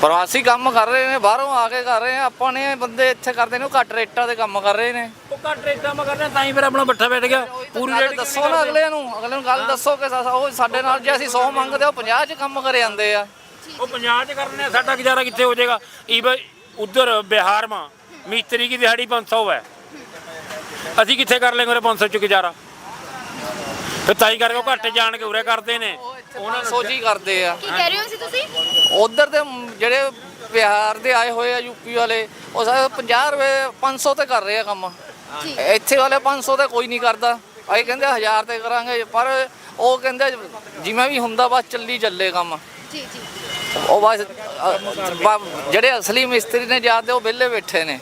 ਪ੍ਰਵਾਸੀ ਕੰਮ ਕਰ ਰਹੇ ਨੇ ਬਾਹਰੋਂ ਆ ਕੇ ਕਰ ਰਹੇ ਆ। ਆਪਾਂ ਨੇ ਬੰਦੇ ਇੱਥੇ ਕਰਦੇ ਨੇ ਉਹ ਘੱਟ ਰੇਟਾਂ ਦੇ ਕੰਮ ਕਰ ਰਹੇ ਨੇ। ਉਹ ਘੱਟ ਰੇਟਾਂ ਮੈਂ ਕਰਨਾ ਤਾਂ ਹੀ ਫਿਰ ਆਪਣਾ ਬੱਠਾ ਬੈਠ ਗਿਆ। ਪੂਰੀ ਰੇਟ ਦੱਸੋ ਨਾ ਅਗਲੇ ਨੂੰ ਅਗਲੇ ਨੂੰ ਗੱਲ ਦੱਸੋ ਕਿ ਸਾ- ਉਹ ਸਾਡੇ ਨਾਲ ਜੇ ਅਸੀਂ 100 ਮੰਗਦੇ ਉਹ 50 ਚ ਕੰਮ ਕਰੇ ਜਾਂਦੇ ਆ। ਉਹ ਪੰਜਾਬ 'ਚ ਕਰਨੇ ਆ, ਸਾਡਾ ਗੁਜ਼ਾਰਾ ਕਿੱਥੇ ਹੋ ਜਾਏਗਾ? ਈਵਨ ਉਧਰ ਬਿਹਾਰ ਮਾ ਮਿਸਤਰੀ ਦੀ ਦਿਹਾੜੀ 500 ਹੈ। ਅਸੀਂ ਕਿੱਥੇ ਕਰ ਲੈਂਗੇ ਉਰੇ 500 ਚ ਗੁਜ਼ਾਰਾ ਫਿਰ ਤਾਈ ਕਰਕੇ ਉਹ ਘੱਟ ਜਾਣ ਕੇ ਉਰੇ ਕਰਦੇ ਨੇ। ਉਹਨਾਂ ਸੋਚੀ ਕਰਦੇ ਆ। ਕੀ ਕਹਿ ਰਹੇ ਹੋ ਸੀ ਤੁਸੀਂ? ਉਧਰ ਦੇ ਜਿਹੜੇ ਬਿਹਾਰ ਦੇ ਆਏ ਹੋਏ ਆ ਯੂਪੀ ਵਾਲੇ ਉਹ ਸਾਰੇ 50 ਰੁਪਏ 500 ਤੇ ਕਰ ਰਹੇ ਆ ਕੰਮ। ਇੱਥੇ ਵਾਲੇ 500 ਤੇ ਕੋਈ ਨਹੀਂ ਕਰਦਾ। ਅਸੀਂ ਕਹਿੰਦੇ 1000 ਤੇ ਕਰਾਂਗੇ ਪਰ ਉਹ ਕਹਿੰਦੇ ਜਿਵੇਂ ਵੀ ਹੁੰਦਾ ਬਸ ਚੱਲੀ ਚੱਲੇ ਕੰਮ। ਜੀ ਜੀ। ਉਹ ਬਸ ਅ, ਬ- ਜਿਹੜੇ ਅਸਲੀ ਮਿਸਤਰੀ ਨੇ ਜਾਂਦੇ ਉਹ ਵਿਹਲੇ ਬੈਠੇ ਨੇ।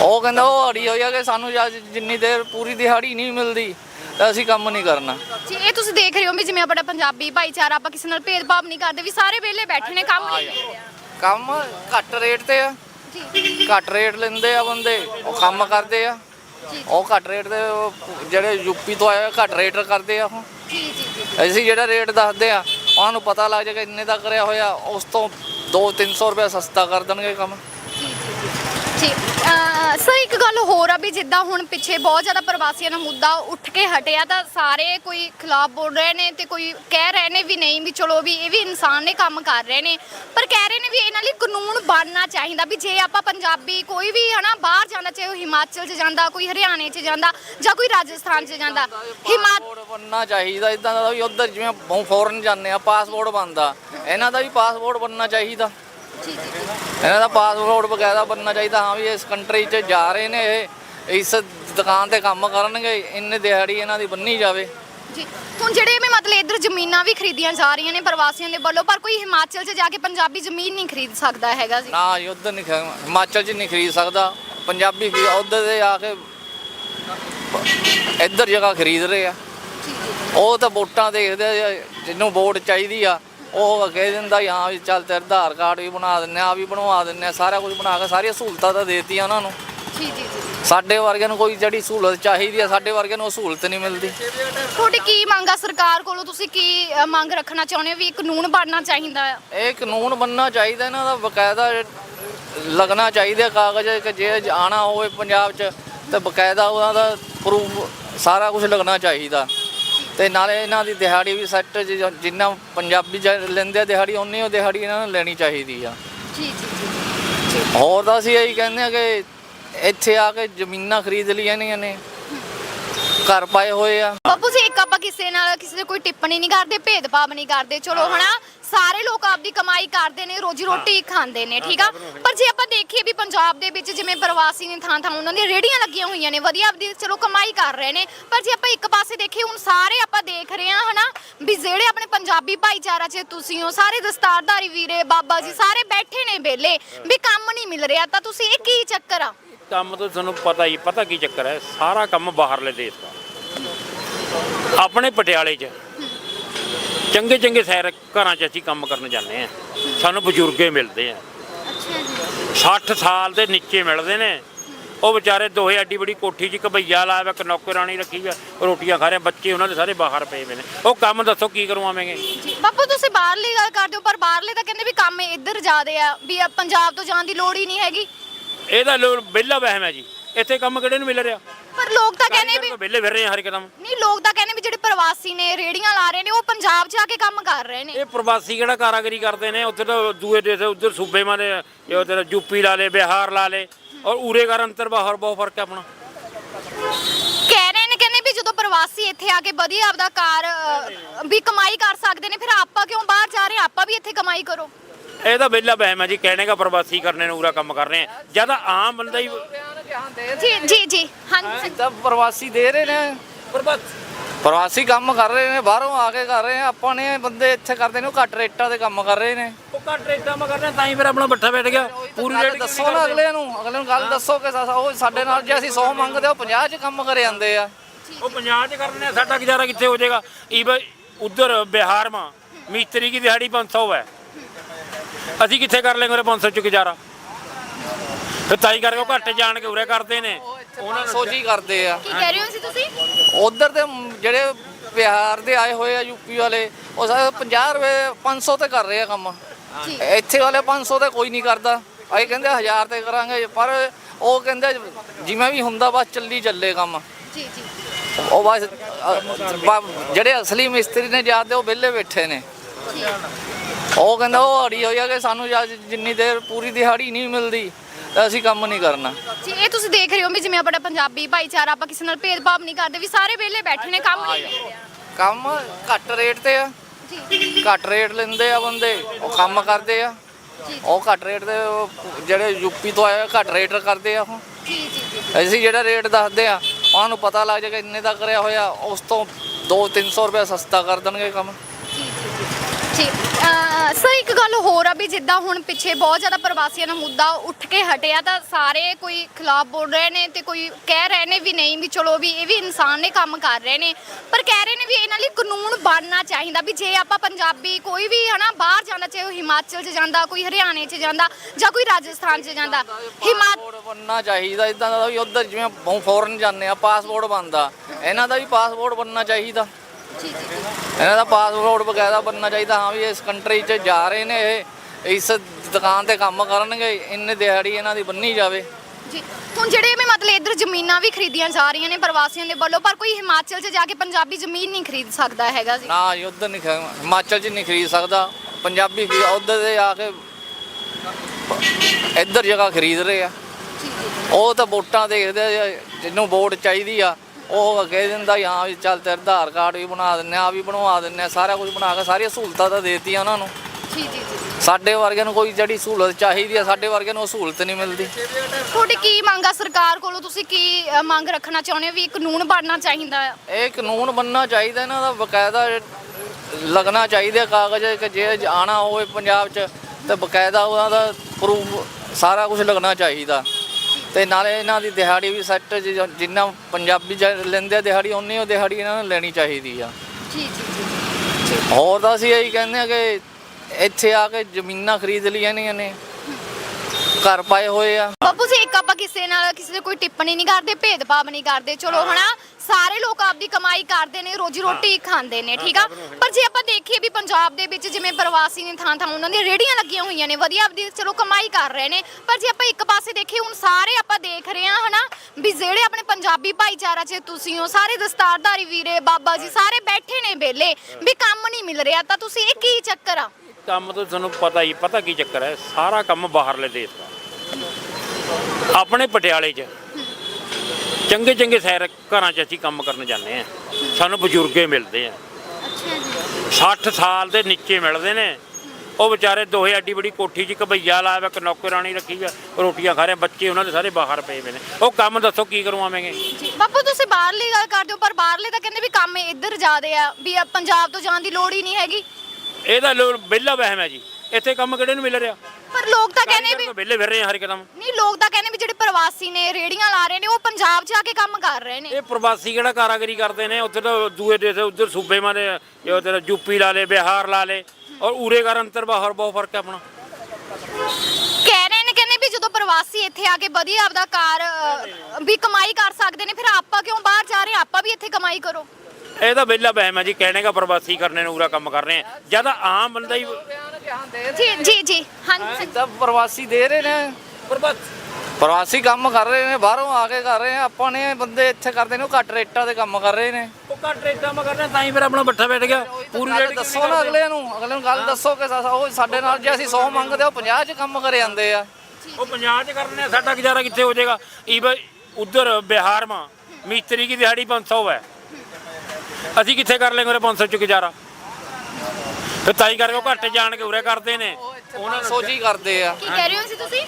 ਉਹ ਕਹਿੰਦਾ ਉਹ ਅੜੀ ਹੋਈ ਆ ਕਿ ਸਾਨੂੰ ਜਾਂ ਜਿੰਨੀ ਦੇਰ ਪੂਰੀ ਦਿਹਾੜੀ ਨਹੀਂ ਮਿਲਦੀ ਤਾਂ ਅਸੀਂ ਕੰਮ ਨਹੀਂ ਕਰਨਾ। ਜੀ ਇਹ ਤੁਸੀਂ ਦੇਖ ਰਹੇ ਹੋ ਵੀ ਜਿਵੇਂ ਆਪਣਾ ਪੰਜਾਬੀ ਭਾਈਚਾਰਾ ਆਪਾਂ ਕਿਸੇ ਨਾਲ ਭੇਦਭਾਵ ਨਹੀਂ ਕਰਦੇ ਵੀ ਸਾਰੇ ਵਿਹਲੇ ਬੈਠੇ ਨੇ ਕੰਮ ਨਹੀਂ ਕੰਮ ਘੱਟ ਰੇਟ ਤੇ ਆ। ਜੀ। ਘੱਟ ਰੇਟ ਲੈਂਦੇ ਆ ਬੰਦੇ ਉਹ ਕੰਮ ਕਰਦੇ ਆ। ਉਹ ਘੱਟ ਰੇਟ ਦੇ ਉਹ ਜਿਹੜੇ ਯੂਪੀ ਤੋਂ ਆਏ ਆ, ਘੱਟ ਰੇਟ ਕਰਦੇ ਆ ਉਹ। ਜੀ ਜੀ ਜੀ। ਅਸੀਂ ਜਿਹੜਾ ਰੇਟ ਦੱਸਦੇ ਆ ਉਹਨਾਂ ਨੂੰ ਪਤਾ ਲੱਗ ਜਾਏਗਾ ਇੰਨੇ ਦਾ ਕਰਿਆ ਹੋਇਆ ਉਸ ਤੋਂ 2-300 ਰੁਪਏ ਸਸਤਾ ਕਰ ਦੇਣਗੇ ਕੰਮ। ਜੀ ਸਰ, ਇੱਕ ਗੱਲ ਹੋਰ ਆ ਵੀ ਜਿੱਦਾਂ ਹੁਣ ਪਿੱਛੇ ਬਹੁਤ ਜ਼ਿਆਦਾ ਪ੍ਰਵਾਸੀਆਂ ਦਾ ਮੁੱਦਾ ਉੱਠ ਕੇ ਹਟਿਆ ਤਾਂ ਸਾਰੇ ਕੋਈ ਖਿਲਾਫ ਬੋਲ ਰਹੇ ਨੇ ਤੇ ਕੋਈ ਕਹਿ ਰਹੇ ਨੇ ਵੀ ਨਹੀਂ ਵੀ ਚਲੋ ਵੀ ਇਹ ਵੀ ਇਨਸਾਨ ਨੇ ਕੰਮ ਕਰ ਰਹੇ ਨੇ। ਪਰ ਕਹਿ ਰਹੇ ਨੇ ਵੀ ਇਹਨਾਂ ਲਈ ਕਾਨੂੰਨ ਬਣਨਾ ਚਾਹੀਦਾ ਵੀ ਜੇ ਆਪਾਂ ਪੰਜਾਬੀ ਕੋਈ ਵੀ ਹਨਾ ਬਾਹਰ ਜਾਂਦਾ, ਚਾਹੇ ਉਹ ਹਿਮਾਚਲ 'ਚ ਜਾਂਦਾ, ਕੋਈ ਹਰਿਆਣੇ 'ਚ ਜਾਂਦਾ ਜਾਂ ਕੋਈ ਰਾਜਸਥਾਨ 'ਚ ਜਾਂਦਾ ਹਿਮਾਚਲ ਬਣਨਾ ਚਾਹੀਦਾ ਇਦਾਂ ਦਾ ਵੀ ਉਧਰ ਜਿਵੇਂ ਫੋਰਨ ਜਾਂਦੇ ਆ ਪਾਸਪੋਰਟ ਬਣਦਾ। ਇਹਨਾਂ ਦਾ ਵੀ ਪਾਸਪੋਰਟ ਬਣਨਾ ਚਾਹੀਦਾ। ਇਹਨਾਂ ਦਾ ਪਾਸਪੋਰਟ ਬਕਾਇਦਾ ਬਣਨਾ ਚਾਹੀਦਾ ਹਾਂ ਵੀ ਇਸ ਕੰਟਰੀ 'ਚ ਜਾ ਰਹੇ ਨੇ ਇਹ ਇਸ ਦੁਕਾਨ ਤੇ ਕੰਮ ਕਰਨਗੇ ਇੰਨੇ ਦਿਹਾੜੀ ਇਹਨਾਂ ਦੀ ਬੰਨੀ ਜਾਵੇ। ਜੀ ਹੁਣ ਜਿਹੜੇ ਵੀ ਮਤਲਬ ਇੱਧਰ ਜ਼ਮੀਨਾਂ ਵੀ ਖਰੀਦੀਆਂ ਜਾ ਰਹੀਆਂ ਨੇ ਪ੍ਰਵਾਸੀਆਂ ਦੇ ਵੱਲੋਂ ਪਰ ਕੋਈ ਹਿਮਾਚਲ 'ਚ ਜਾ ਕੇ ਪੰਜਾਬੀ ਜ਼ਮੀਨ ਨਹੀਂ ਖਰੀਦ ਸਕਦਾ ਹੈਗਾ ਜੀ। ਨਾ ਜੀ ਉਧਰ ਨਹੀਂ ਖ- ਹਿਮਾਚਲ 'ਚ ਨਹੀਂ ਖਰੀਦ ਸਕਦਾ। ਪੰਜਾਬੀ ਵੀ ਉਧਰ ਦੇ ਆ ਕੇ ਇੱਧਰ ਜਗ੍ਹਾ ਖਰੀਦ ਰਹੇ ਆ। ਉਹ ਤਾਂ ਵੋਟਾਂ ਦੇਖਦੇ ਆ, ਜਿਹਨੂੰ ਵੋਟ ਚਾਹੀਦੀ ਆ ਉਹ ਕਹਿ ਦਿੰਦਾ ਵੀ ਹਾਂ ਵੀ ਚੱਲ ਤੇ ਆਧਾਰ ਕਾਰਡ ਵੀ ਬਣਾ ਦਿੰਨੇ ਆ ਵੀ ਬਣਵਾ ਦਿੰਨੇ ਆ ਸਾਰਾ ਕੁਝ ਬਣਾ ਕੇ ਸਾਰੀਆਂ ਸਹੂਲਤਾਂ ਤਾਂ ਦੇਤੀਆਂ ਉਹਨਾਂ ਨੂੰ। ਜੀ ਜੀ ਜੀ ਸਾਡੇ ਵਰਗਿਆਂ ਨੂੰ ਕੋਈ ਜਿਹੜੀ ਸਹੂਲਤ ਚਾਹੀਦੀ ਆ ਸਾਡੇ ਵਰਗਿਆਂ ਨੂੰ ਉਹ ਸਹੂਲਤ ਨਹੀਂ ਮਿਲਦੀ। ਤੁਹਾਡੀ ਕੀ ਮੰਗ ਆ ਸਰਕਾਰ ਕੋਲੋਂ? ਤੁਸੀਂ ਕੀ ਅ, ਮੰਗ ਰੱਖਣਾ ਚਾਹੁੰਦੇ ਹੋ ਵੀ ਕਾਨੂੰਨ ਬਣਨਾ ਚਾਹੀਦਾ ਆ? ਇਹ ਕਾਨੂੰਨ ਬਣਨਾ ਚਾਹੀਦਾ ਇਹਨਾਂ ਦਾ ਬਕਾਇਦਾ ਲੱਗਣਾ ਚਾਹੀਦਾ ਕਾਗਜ਼ ਕਿ ਜੇ ਆਣਾ ਹੋਵੇ ਪੰਜਾਬ 'ਚ ਤੇ ਬਕਾਇਦਾ ਉਹਨਾਂ ਦਾ ਪ੍ਰੂਫ ਸਾਰਾ ਕੁਝ ਲੱਗਣਾ ਚਾਹੀਦਾ। ਤੇ ਨਾਲੇ ਇਹਨਾਂ ਦੀ ਦਿਹਾੜੀ ਵੀ ਸੈੱਟ ਜਿੰਨਾ ਪੰਜਾਬੀ ਜ- ਲੈਂਦੇ ਆ ਦਿਹਾੜੀ ਉਨੀ ਉਹ ਦਿਹਾੜੀ ਇਹਨਾਂ ਨੂੰ ਲੈਣੀ ਚਾਹੀਦੀ ਆ। ਜੀ ਜੀ ਜੀ। ਹੋਰ ਤਾਂ ਅਸੀਂ ਇਹੀ ਕਹਿੰਦੇ ਆ ਕਿ ਇੱਥੇ ਆ ਕੇ ਜ਼ਮੀਨਾਂ ਖਰੀਦ ਲਈਆਂ ਨੇ ਘਰ ਪਾਏ ਹੋਏ ਆ। ਬਾਪੂ ਜੀ ਇੱਕ ਆਪਾਂ ਕਿਸੇ ਨਾਲ ਕਿਸੇ ਦੇ ਕੋਈ ਟਿੱਪਣੀ ਨਹੀਂ ਕਰਦੇ ਭੇਦਭਾਵ ਨਹੀਂ ਕਰਦੇ। ਚਲੋ ਹਨਾ ਸਾਰੇ ਲੋਕ ਆਪਦੀ ਕਮਾਈ ਕਰਦੇ ਨੇ ਰੋਜੀ ਰੋਟੀ ਖਾਂਦੇ ਨੇ ਠੀਕ ਆ? ਪਰ ਜੇ ਆਪਾਂ ਦੇਖੀਏ ਵੀ ਪੰਜਾਬ ਦੇ ਵਿੱਚ ਜਿਵੇਂ ਪ੍ਰਵਾਸੀ ਨੇ ਥਾਂ ਥਾਂ ਉਹਨਾਂ ਦੀਆਂ ਰੇੜੀਆਂ ਲੱਗੀਆਂ ਹੋਈਆਂ ਨੇ ਵਧੀਆ ਆਪਦੀ ਚਲੋ ਕਮਾਈ ਕਰ ਰਹੇ ਨੇ ਪਰ ਜੇ ਆਪਾਂ ਇੱਕ ਪਾਸੇ ਦੇਖੀਏ ਹੁਣ ਸਾਰੇ ਆਪਾਂ ਦੇਖ ਰਹੇ ਹਾਂ ਹਨਾ ਵੀ ਜਿਹੜੇ ਆਪਣੇ ਪੰਜਾਬੀ ਭਾਈਚਾਰਾ 'ਚ ਤੁਸੀਂ ਹੋ ਸਾਰੇ ਦਸਤਾਰਧਾਰੀ ਵੀਰੇ ਬਾਬਾ ਜੀ ਸਾਰੇ ਬੈਠੇ ਨੇ ਵਿਹਲੇ ਵੀ ਕੰਮ ਨਹੀਂ ਮਿਲ ਰਿਹਾ ਤਾਂ ਤੁਸੀਂ ਇਹ ਕੀ ਚੱਕਰ ਆ? ਕੰਮ ਤਾਂ ਤੁਹਾਨੂੰ ਪਤਾ ਹੀ ਪਤਾ ਕੀ ਚੱਕਰ ਹੈ? ਸਾਰਾ ਕੰਮ ਬਾਹਰਲੇ ਦੇਸ਼ ਦਾ। ਆਪਣੇ ਪਟਿਆਲੇ 'ਚ ਚੰਗੇ ਚੰਗੇ ਸ਼ਹਿਰ ਘਰਾਂ 'ਚ ਅਸੀਂ ਕੰਮ ਕਰਨ ਜਾਂਦੇ ਆ ਸਾਨੂੰ ਬਜ਼ੁਰਗੇ ਮਿਲਦੇ ਆ। ਅੱਛਾ ਜੀ। 60 ਸਾਲ ਦੇ ਨੀਚੇ ਮਿਲਦੇ ਨੇ। ਉਹ ਵਿਚਾਰੇ ਦੋਹੇ ਐਡੀ ਬੜੀ ਕੋਠੀ 'ਚ ਇੱਕ ਭਈਆ ਲਾਇਆ ਵਾ ਇੱਕ ਨੌਕਰਾਣੀ ਰੱਖੀ ਆ ਰੋਟੀਆਂ ਖਾ ਰਹੇ ਬੱਚੇ ਉਹਨਾਂ ਦੇ ਸਾਰੇ ਬਾਹਰ ਪਏ ਹੋਏ ਨੇ। ਉਹ ਕੰਮ ਦੱਸੋ ਕੀ ਕਰਵਾਵਾਂਗੇ ਬਾਪੂ ਤੁਸੀਂ ਬਾਹਰਲੀ ਗੱਲ ਕਰਦੇ ਹੋ ਪਰ ਬਾਹਰਲੇ ਤਾਂ ਕਹਿੰਦੇ ਵੀ ਕੰਮ ਇੱਧਰ ਜ਼ਿਆਦੇ ਆ ਵੀ ਆ ਪੰਜਾਬ ਤੋਂ ਜਾਣ ਦੀ ਲੋੜ ਹੀ ਨਹੀਂ ਹੈਗੀ। ਇਹਦਾ ਲੋ ਵਿਹਲਾ ਵਹਿਮ ਹੈ ਜੀ। ਇੱਥੇ ਕੰਮ ਕਿਹੜੇ ਨੂੰ ਮਿਲ ਰਿਹਾ? ਪਰ ਲੋਕ ਤਾਂ ਕਹਿੰਦੇ ਵੀ ਵਿਹਲੇ ਫਿਰ ਰਹੇ ਆ ਹਰ ਇੱਕਦਮ ਨਹੀਂ ਲੋਕ ਤਾਂ ਕਹਿੰਦੇ ਵੀ ਜਿਹੜੇ ਪ੍ਰਵਾਸੀ ਨੇ ਰੇੜੀਆਂ ਲਾ ਰਹੇ ਨੇ ਉਹ ਪੰਜਾਬ 'ਚ ਆ ਕੇ ਕੰਮ ਕਰ ਰਹੇ ਨੇ। ਇਹ ਪ੍ਰਵਾਸੀ ਕਿਹੜਾ ਕਾਰਾਗਰੀ ਕਰਦੇ ਨੇ? ਉੱਧਰ ਤਾਂ ਦੂਏ ਦੇਸ਼ ਉੱਧਰ ਸੂਬੇ ਮਾਰੇ ਇਹ ਉੱਧਰ ਯੂਪੀ ਲਾ ਲੇ ਬਿਹਾਰ ਲਾ ਲੇ ਔਰ ਉਰੇ ਕਰ ਅੰਤਰ ਬਾਹਰ ਬਹੁਤ ਫ਼ਰਕ ਹੈ ਆਪਣਾ। ਕਹਿ ਰਹੇ ਨੇ ਕਹਿੰਦੇ ਵੀ ਜਦੋਂ ਪ੍ਰਵਾਸੀ ਇੱਥੇ ਆ ਕੇ ਵਧੀਆ ਆਪਦਾ ਕਾਰ ਵੀ ਕਮਾਈ ਕਰ ਸਕਦੇ ਨੇ ਫਿਰ ਆਪਾਂ ਕਿਉਂ ਬਾਹਰ ਜਾ ਰਹੇ? ਆਪਾਂ ਵੀ ਇੱਥੇ ਕਮਾਈ ਕਰੋ। ਇਹ ਤਾਂ ਵਿਹਲਾ ਵਹਿਮ ਹੈ ਜੀ ਕਹਿਣੇ ਦਾ ਪ੍ਰਵਾਸੀ ਕਰਨੇ ਨੂੰ ਉਰਾ ਕੰਮ ਕਰ ਰਹੇ ਆ ਜਦ ਆਮ ਬੰਦਾ ਹੀ ਜੀ ਜੀ ਜੀ ਹਾਂਜੀ। ਤਾਂ ਪ੍ਰਵਾਸੀ ਦੇ ਰਹੇ ਨੇ। ਪ੍ਰਵਾਸੀ ਕੰਮ ਕਰ ਰਹੇ ਨੇ ਬਾਹਰੋਂ ਆ ਕੇ ਕਰ ਰਹੇ ਨੇ। ਆਪਾਂ ਨੇ ਬੰਦੇ ਇੱਥੇ ਕਰਦੇ ਨੇ ਉਹ ਘੱਟ ਰੇਟਾਂ ਤੇ ਕੰਮ ਕਰ ਰਹੇ ਨੇ। ਉਹ ਘੱਟ ਰੇਟਾਂ ਮੈਂ ਕਰਦੇ ਤਾਂ ਹੀ ਫਿਰ ਆਪਣਾ ਬੱਠਾ ਬੈਠ ਗਿਆ। ਪੂਰੀ ਗੱਲ ਰੇਟ ਦੱਸੋ ਨਾ ਅਗਲੇ ਨੂੰ। ਅਗਲੇ ਨੂੰ ਗੱਲ ਦੱਸੋ ਕਿ ਸਾ- ਉਹ ਸਾਡੇ ਨਾਲ ਜੇ ਅਸੀਂ 100 ਮੰਗਦੇ ਉਹ 50 ਚ ਕੰਮ ਕਰੇ ਜਾਂਦੇ ਆ। ਉਹ ਪੰਜਾਬ 'ਚ ਕਰਨੇ ਆ, ਸਾਡਾ ਗੁਜ਼ਾਰਾ ਕਿੱਥੇ ਹੋ ਜਾਏਗਾ? ਈਵਨ ਉਧਰ ਬਿਹਾਰ ਮਾ ਮਿਸਤਰੀ ਦੀ ਦਿਹਾੜੀ 500 ਹੈ। ਅਸੀਂ ਕਿੱਥੇ ਕਰ ਲੈਂਗੇ ਉਰੇ 500 ਚ ਗੁਜ਼ਾਰਾ? ਫਿਰ ਤਾਈ ਕਰਕੇ ਉਹ ਘੱਟ ਜਾਣ ਕੇ ਉਰੇ ਕਰਦੇ ਨੇ। ਉਹਨਾਂ ਸੋਚੀ ਕਰਦੇ ਆ। ਕੀ ਕਹਿ ਰਹੇ ਹੋ ਸੀ ਤੁਸੀਂ? ਉਧਰ ਦੇ ਜਿਹੜੇ ਬਿਹਾਰ ਦੇ ਆਏ ਹੋਏ ਆ ਯੂਪੀ ਵਾਲੇ ਉਹ ਸਾਰੇ 50 ਰੁਪਏ 500 ਤੇ ਕਰ ਰਹੇ ਆ ਕੰਮ। ਇੱਥੇ ਵਾਲੇ 500 ਤੇ ਕੋਈ ਨਹੀਂ ਕਰਦਾ। ਅਸੀਂ ਕਹਿੰਦੇ 1000 ਤੇ ਕਰਾਂਗੇ ਪਰ ਉਹ ਕਹਿੰਦੇ ਜਿਵੇਂ ਵੀ ਹੁੰਦਾ ਬਸ ਚੱਲੀ ਚੱਲੇ ਕੰਮ। ਜੀ ਜੀ। ਉਹ ਬਸ ਅ, ਬ- ਜਿਹੜੇ ਅਸਲੀ ਮਿਸਤਰੀ ਨੇ ਜਾਂਦੇ ਉਹ ਵਿਹਲੇ ਬੈਠੇ ਨੇ। ਉਹ ਕਹਿੰਦਾ ਉਹ ਅੜੀ ਹੋਈ ਆ ਕਿ ਸਾਨੂੰ ਜਾਂ ਜਿੰਨੀ ਦੇਰ ਪੂਰੀ ਦਿਹਾੜੀ ਨਹੀਂ ਮਿਲਦੀ ਤਾਂ ਅਸੀਂ ਕੰਮ ਨਹੀਂ ਕਰਨਾ। ਜੀ ਇਹ ਤੁਸੀਂ ਦੇਖ ਰਹੇ ਹੋ ਵੀ ਜਿਵੇਂ ਆਪਣਾ ਪੰਜਾਬੀ ਭਾਈਚਾਰਾ ਆਪਾਂ ਕਿਸੇ ਨਾਲ ਭੇਦਭਾਵ ਨਹੀਂ ਕਰਦੇ ਵੀ ਸਾਰੇ ਵਿਹਲੇ ਬੈਠੇ ਨੇ ਕੰਮ ਨਹੀਂ ਕੰਮ ਘੱਟ ਰੇਟ ਤੇ ਆ। ਜੀ। ਘੱਟ ਰੇਟ ਲੈਂਦੇ ਆ ਬੰਦੇ ਉਹ ਕੰਮ ਕਰਦੇ ਆ। ਉਹ ਘੱਟ ਰੇਟ ਦੇ ਜਿਹੜੇ ਯੂਪੀ ਤੋਂ ਆਏ ਘੱਟ ਰੇਟ ਕਰਦੇ ਆ ਉਹ। ਜੀ ਜੀ ਅਸੀਂ ਜਿਹੜਾ ਰੇਟ ਦੱਸਦੇ ਆ ਉਹਨਾਂ ਨੂੰ ਪਤਾ ਲੱਗ ਜਾਏਗਾ ਇੰਨੇ ਦਾ ਕਰਿਆ ਹੋਇਆ ਉਸ ਤੋਂ 2-300 ਰੁਪਏ ਸਸਤਾ ਕਰ ਦੇਣਗੇ ਕੰਮ। ਜੀ ਸਰ, ਇੱਕ ਗੱਲ ਹੋਰ ਆ ਵੀ ਜਿੱਦਾਂ ਹੁਣ ਪਿੱਛੇ ਬਹੁਤ ਜ਼ਿਆਦਾ ਪ੍ਰਵਾਸੀਆਂ ਦਾ ਮੁੱਦਾ ਉੱਠ ਕੇ ਹਟਿਆ ਤਾਂ ਸਾਰੇ ਕੋਈ ਖਿਲਾਫ ਬੋਲ ਰਹੇ ਨੇ ਤੇ ਕੋਈ ਕਹਿ ਰਹੇ ਨੇ ਵੀ ਨਹੀਂ ਵੀ ਚਲੋ ਵੀ ਇਹ ਵੀ ਇਨਸਾਨ ਨੇ ਕੰਮ ਕਰ ਰਹੇ ਨੇ, ਪਰ ਕਹਿ ਰਹੇ ਨੇ ਵੀ ਇਹਨਾਂ ਲਈ ਕਾਨੂੰਨ ਬਣਨਾ ਚਾਹੀਦਾ ਵੀ ਜੇ ਆਪਾਂ ਪੰਜਾਬੀ ਕੋਈ ਵੀ ਹਨਾ ਬਾਹਰ ਜਾਂਦਾ, ਚਾਹੇ ਉਹ ਹਿਮਾਚਲ 'ਚ ਜਾਂਦਾ, ਕੋਈ ਹਰਿਆਣੇ 'ਚ ਜਾਂਦਾ ਜਾਂ ਕੋਈ ਰਾਜਸਥਾਨ 'ਚ ਜਾਂਦਾ ਹਿਮਾਚਲ ਪਾਸਪੋਰਟ ਬਣਨਾ ਚਾਹੀਦਾ ਇਦਾਂ ਦਾ ਵੀ ਉਧਰ ਜਿਵੇਂ ਫੋਰਨ ਜਾਂਦੇ ਆ ਪਾਸਪੋਰਟ ਬਣਦਾ, ਇਹਨਾਂ ਦਾ ਵੀ ਪਾਸਪੋਰਟ ਬਣਨਾ ਚਾਹੀਦਾ। ਇਹਨਾਂ ਦਾ ਪਾਸਪੋਰਟ ਬਕਾਇਦਾ ਬਣਨਾ ਚਾਹੀਦਾ ਹਾਂ ਵੀ ਇਸ ਕੰਟਰੀ 'ਚ ਜਾ ਰਹੇ ਨੇ ਇਹ ਇਸ ਦੁਕਾਨ ਤੇ ਕੰਮ ਕਰਨਗੇ ਇੰਨੇ ਦਿਹਾੜੀ ਇਹਨਾਂ ਦੀ ਬੰਨੀ ਜਾਵੇ। ਜੀ ਹੁਣ ਜਿਹੜੇ ਵੀ ਮਤਲਬ ਇੱਧਰ ਜ਼ਮੀਨਾਂ ਵੀ ਖਰੀਦੀਆਂ ਜਾ ਰਹੀਆਂ ਨੇ ਪ੍ਰਵਾਸੀਆਂ ਦੇ ਵੱਲੋਂ ਪਰ ਕੋਈ ਹਿਮਾਚਲ 'ਚ ਜਾ ਕੇ ਪੰਜਾਬੀ ਜ਼ਮੀਨ ਨਹੀਂ ਖਰੀਦ ਸਕਦਾ ਹੈਗਾ ਜੀ। ਨਾ ਜੀ ਉਧਰ ਨਹੀਂ ਖ- ਹਿਮਾਚਲ 'ਚ ਨਹੀਂ ਖਰੀਦ ਸਕਦਾ। ਪੰਜਾਬੀ ਖਰੀਦ ਉਧਰ ਦੇ ਆ ਕੇ ਇੱਧਰ ਜਗ੍ਹਾ ਖਰੀਦ ਰਹੇ ਆ। ਉਹ ਤਾਂ ਵੋਟਾਂ ਦੇਖਦੇ ਆ, ਜਿਹਨੂੰ ਵੋਟ ਚਾਹੀਦੀ ਆ ਉਹ ਕਹਿ ਦਿੰਦਾ ਹਾਂ ਵੀ ਚੱਲ ਤੇ ਆਧਾਰ ਕਾਰਡ ਵੀ ਬਣਾ ਦਿੰਨੇ ਆ ਵੀ ਬਣਵਾ ਦਿੰਨੇ ਆ ਸਾਰਾ ਕੁਝ ਬਣਾ ਕੇ ਸਾਰੀਆਂ ਸਹੂਲਤਾਂ ਤਾਂ ਦੇਤੀਆਂ ਉਹਨਾਂ ਨੂੰ। ਜੀ ਜੀ ਜੀ। ਸਾਡੇ ਵਰਗਿਆਂ ਨੂੰ ਕੋਈ ਜਿਹੜੀ ਸਹੂਲਤ ਚਾਹੀਦੀ ਆ ਸਾਡੇ ਵਰਗਿਆਂ ਨੂੰ ਉਹ ਸਹੂਲਤ ਨਹੀਂ ਮਿਲਦੀ। ਤੁਹਾਡੀ ਕੀ ਮੰਗ ਆ ਸਰਕਾਰ ਕੋਲੋਂ? ਤੁਸੀਂ ਕੀ ਅ, ਮੰਗ ਰੱਖਣਾ ਚਾਹੁੰਦੇ ਹੋ ਵੀ ਕਾਨੂੰਨ ਬਣਨਾ ਚਾਹੀਦਾ ਹੈ ਇਹ ਕਾਨੂੰਨ ਬੰਨਣਾ ਚਾਹੀਦਾ ਇਹਨਾਂ ਦਾ ਬਕਾਇਦਾ ਲੱਗਣਾ ਚਾਹੀਦਾ ਕਾਗਜ਼ ਕਿ ਜੇ ਆਣਾ ਹੋਵੇ ਪੰਜਾਬ 'ਚ ਤੇ ਬਕਾਇਦਾ ਉਹਨਾਂ ਦਾ ਪ੍ਰੂਫ ਸਾਰਾ ਕੁਝ ਲੱਗਣਾ ਚਾਹੀਦਾ। ਤੇ ਨਾਲੇ ਇਹਨਾਂ ਦੀ ਦਿਹਾੜੀ ਵੀ ਸੈੱਟ ਜਿੰਨਾ ਪੰਜਾਬੀ ਜ- ਲੈਂਦੇ ਦਿਹਾੜੀ ਉਨੀ ਉਹ ਦਿਹਾੜੀ ਇਹਨਾਂ ਨੂੰ ਲੈਣੀ ਚਾਹੀਦੀ ਆ। ਜੀ ਜੀ। ਹੋਰ ਤਾਂ ਅਸੀਂ ਇਹੀ ਕਹਿੰਦੇ ਆ ਕਿ ਇੱਥੇ ਆ ਕੇ ਜ਼ਮੀਨਾਂ ਖਰੀਦ ਲਈਆਂ ਨੇ ਇਹਨੇ। ਘਰ ਪਾਏ ਹੋਏ ਆ। ਬਾਪੂ ਜੀ ਇੱਕ ਆਪਾਂ ਕਿਸੇ ਨਾਲ ਕਿਸੇ ਦੇ ਕੋਈ ਟਿੱਪਣੀ ਨਹੀਂ ਕਰਦੇ ਭੇਦਭਾਵ ਨਹੀਂ ਕਰਦੇ ਚਲੋ ਹਨਾ ਸਾਰੇ ਲੋਕ ਆਪਦੀ ਕਮਾਈ ਕਰਦੇ ਨੇ ਰੋਜੀ ਰੋਟੀ ਖਾਂਦੇ ਨੇ ਠੀਕ ਆ? ਪਰ ਜੇ ਆਪਾਂ ਦੇਖੀਏ ਵੀ ਪੰਜਾਬ ਦੇ ਵਿੱਚ ਜਿਵੇਂ ਪ੍ਰਵਾਸੀ ਨੇ ਥਾਂ ਥਾਂ ਉਹਨਾਂ ਦੀਆਂ ਰੇੜੀਆਂ ਲੱਗੀਆਂ ਹੋਈਆਂ ਨੇ ਵਧੀਆ ਆਪਦੀ ਚਲੋ ਕਮਾਈ ਕਰ ਰਹੇ ਨੇ ਪਰ ਜੇ ਆਪਾਂ ਇੱਕ ਪਾਸੇ ਦੇਖੀਏ ਹੁਣ ਸਾਰੇ ਆਪਾਂ ਦੇਖ ਰਹੇ ਹਾਂ ਹਨਾ ਵੀ ਜਿਹੜੇ ਆਪਣੇ ਪੰਜਾਬੀ ਭਾਈਚਾਰਾ 'ਚ ਤੁਸੀਂ ਹੋ ਸਾਰੇ ਦਸਤਾਰਧਾਰੀ ਵੀਰੇ ਬਾਬਾ ਜੀ ਸਾਰੇ ਬੈਠੇ ਨੇ ਵਿਹਲੇ ਵੀ ਕੰਮ ਨਹੀਂ ਮਿਲ ਰਿਹਾ ਤਾਂ ਤੁਸੀਂ ਇਹ ਕੀ ਚੱਕਰ ਆ? ਕੰਮ ਤਾਂ ਤੁਹਾਨੂੰ ਪਤਾ ਹੀ ਪਤਾ ਕੀ ਚੱਕਰ ਹੈ? ਸਾਰਾ ਕੰਮ ਬਾਹਰਲੇ ਦੇਸ਼ ਦਾ ਆਪਣੇ ਪਟਿਆਲੇ 'ਚ। ਚੰਗੇ ਚੰਗੇ ਸ਼ਹਿਰ ਘਰਾਂ 'ਚ ਅਸੀਂ ਕੰਮ ਕਰਨ ਜਾਂਦੇ ਆ ਸਾਨੂੰ ਬਜ਼ੁਰਗੇ ਮਿਲਦੇ ਆ। ਅੱਛਾ ਜੀ। 60 ਸਾਲ ਦੇ ਨੀਚੇ ਮਿਲਦੇ ਨੇ। ਉਹ ਵਿਚਾਰੇ ਦੋਹੇ ਐਡੀ ਬੜੀ ਕੋਠੀ 'ਚ ਇੱਕ ਭਈਆ ਲਾਇਆ ਵਾ ਇੱਕ ਨੌਕਰਾਣੀ ਰੱਖੀ ਆ ਰੋਟੀਆਂ ਖਾ ਰਹੇ ਬੱਚੇ ਉਹਨਾਂ ਦੇ ਸਾਰੇ ਬਾਹਰ ਪਏ ਹੋਏ ਨੇ। ਉਹ ਕੰਮ ਦੱਸੋ ਕੀ ਕਰਵਾਵਾਂਗੇ ਬਾਪੂ ਤੁਸੀਂ ਬਾਹਰਲੀ ਗੱਲ ਕਰਦੇ ਹੋ ਪਰ ਬਾਹਰਲੇ ਤਾਂ ਕਹਿੰਦੇ ਵੀ ਕੰਮ ਇੱਧਰ ਜ਼ਿਆਦੇ ਆ ਵੀ ਆ ਪੰਜਾਬ ਤੋਂ ਜਾਣ ਦੀ ਲੋੜ ਹੀ ਨਹੀਂ ਹੈਗੀ। ਇਹਦਾ ਲੋ ਵਿਹਲਾ ਵਹਿਮ ਹੈ ਜੀ। ਇੱਥੇ ਕੰਮ ਕਿਹੜੇ ਨੂੰ ਮਿਲ ਰਿਹਾ? ਪਰ ਲੋਕ ਤਾਂ ਕਹਿੰਦੇ ਵੀ ਵਿਹਲੇ ਫਿਰ ਰਹੇ ਆ ਹਰ ਇੱਕਦਮ ਨਹੀਂ ਲੋਕ ਤਾਂ ਕਹਿੰਦੇ ਵੀ ਜਿਹੜੇ ਪ੍ਰਵਾਸੀ ਨੇ ਰੇੜੀਆਂ ਲਾ ਰਹੇ ਨੇ ਉਹ ਪੰਜਾਬ 'ਚ ਆ ਕੇ ਕੰਮ ਕਰ ਰਹੇ ਨੇ। ਇਹ ਪ੍ਰਵਾਸੀ ਕਿਹੜਾ ਕਾਰਾਗਰੀ ਕਰਦੇ ਨੇ? ਉੱਥੇ ਤਾਂ ਦੂਏ ਦੇਸ਼ ਉਧਰ ਸੂਬੇ ਮਾਰੇ ਜੋ ਤੇਰਾ ਯੂਪੀ ਲਾ ਲੇ ਬਿਹਾਰ ਲਾ ਲੇ ਔਰ ਉਰੇ ਕਰ ਅੰਤਰ ਬਾਹਰ ਬਹੁਤ ਫ਼ਰਕ ਹੈ ਆਪਣਾ। ਕਹਿ ਰਹੇ ਨੇ ਕਹਿੰਦੇ ਵੀ ਜਦੋਂ ਪ੍ਰਵਾਸੀ ਇੱਥੇ ਆ ਕੇ ਵਧੀਆ ਆਪਦਾ ਕਾਰ ਅ, ਵੀ ਕਮਾਈ ਕਰ ਸਕਦੇ ਨੇ ਫਿਰ ਆਪਾਂ ਕਿਉਂ ਬਾਹਰ ਜਾ ਰਹੇ? ਹਾਂ? ਆਪਾਂ ਵੀ ਇੱਥੇ ਕਮਾਈ ਕਰੋ। ਇਹ ਤਾਂ ਵਿਹਲਾ ਵਹਿਮ ਹੈ ਜੀ ਕਹਿਣੇ ਦਾ ਪ੍ਰਵਾਸੀ ਕਰਨੇ ਨੂੰ ਉਰਾ ਕੰਮ ਕਰ ਰਹੇ ਆ। ਜਦ ਆਮ ਬੰਦਾ ਹੀ ਜੀ ਜੀ ਜੀ ਹਾਂਜੀ ਇਦਾਂ ਪ੍ਰਵਾਸੀ ਦੇ ਰਹੇ ਨੇ। ਪ੍ਰਵਾਸੀ ਕੰਮ ਕਰ ਰਹੇ ਨੇ ਬਾਹਰੋਂ ਆ ਕੇ ਕਰ ਰਹੇ ਨੇ ਆਪਾਂ ਨੇ ਬੰਦੇ ਇੱਥੇ ਕਰਦੇ ਨੇ ਉਹ ਘੱਟ ਰੇਟਾਂ ਤੇ ਕੰਮ ਕਰ ਰਹੇ ਨੇ। ਉਹ ਘੱਟ ਰੇਟਾਂ ਮੈਂ ਕਰਨਾ ਤਾਂ ਹੀ ਫਿਰ ਆਪਣਾ ਬੱਠਾ ਬੈਠ ਗਿਆ। ਪੂਰੀ ਰੇਟ ਦੱਸੋ ਨਾ ਅਗਲੇ ਨੂੰ ਅਗਲੇ ਨੂੰ ਗੱਲ ਦੱਸੋ ਕਿ ਸਾ- ਉਹ ਸਾਡੇ ਨਾਲ ਜੇ ਅਸੀਂ 100 ਮੰਗਦੇ ਆ, ਉਹ 50 ਚ ਕੰਮ ਕਰੇ ਜਾਂਦੇ ਆ। ਉਹ ਪੰਜਾਬ 'ਚ ਕਰਨੇ ਸਾਡਾ ਗੁਜ਼ਾਰਾ ਕਿੱਥੇ ਹੋ ਜਾਏਗਾ? ਈਵਨ ਉਧਰ ਬਿਹਾਰ ਮਾ ਮਿਸਤਰੀ ਦੀ ਦਿਹਾੜੀ 500 ਹੈ। ਅਸੀਂ ਕਿੱਥੇ ਕਰ ਲੈਂਗੇ ਉਰੇ 500 ਚ ਗੁਜ਼ਾਰਾ? ਫਿਰ ਤਾਈ ਕਰਕੇ ਉਹ ਘੱਟ ਜਾਣ ਕੇ ਉਰੇ ਕਰਦੇ ਨੇ। ਉਹਨਾਂ ਸੋਚੀ ਕਰਦੇ ਆ। ਕੀ ਕਹਿ ਰਹੇ ਹੋ ਸੀ ਤੁਸੀਂ?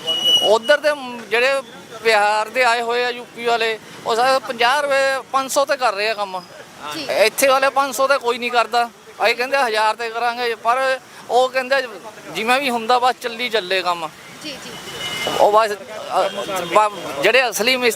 ਉਧਰ ਦੇ ਜਿਹੜੇ ਬਿਹਾਰ ਦੇ ਆਏ ਹੋਏ ਆ ਯੂਪੀ ਵਾਲੇ ਉਹ ਸਾਰੇ 50 ਰੁਪਏ 500 ਤੇ ਕਰ ਰਹੇ ਆ ਕੰਮ। ਇੱਥੇ ਵਾਲੇ 500 ਤੇ ਕੋਈ ਨਹੀਂ ਕਰਦਾ। ਅਸੀਂ ਕਹਿੰਦੇ 1000 ਤੇ ਕਰਾਂਗੇ ਪਰ ਉਹ ਕਹਿੰਦੇ ਜਿਵੇਂ ਵੀ ਹੁੰਦਾ ਬਸ ਚੱਲੀ ਚੱਲੇ ਕੰਮ। ਜੀ ਜੀ। ਉਹ ਬਸ ਜਿਹੜੇ ਅਸਲੀ ਮਿਸਤਰੀ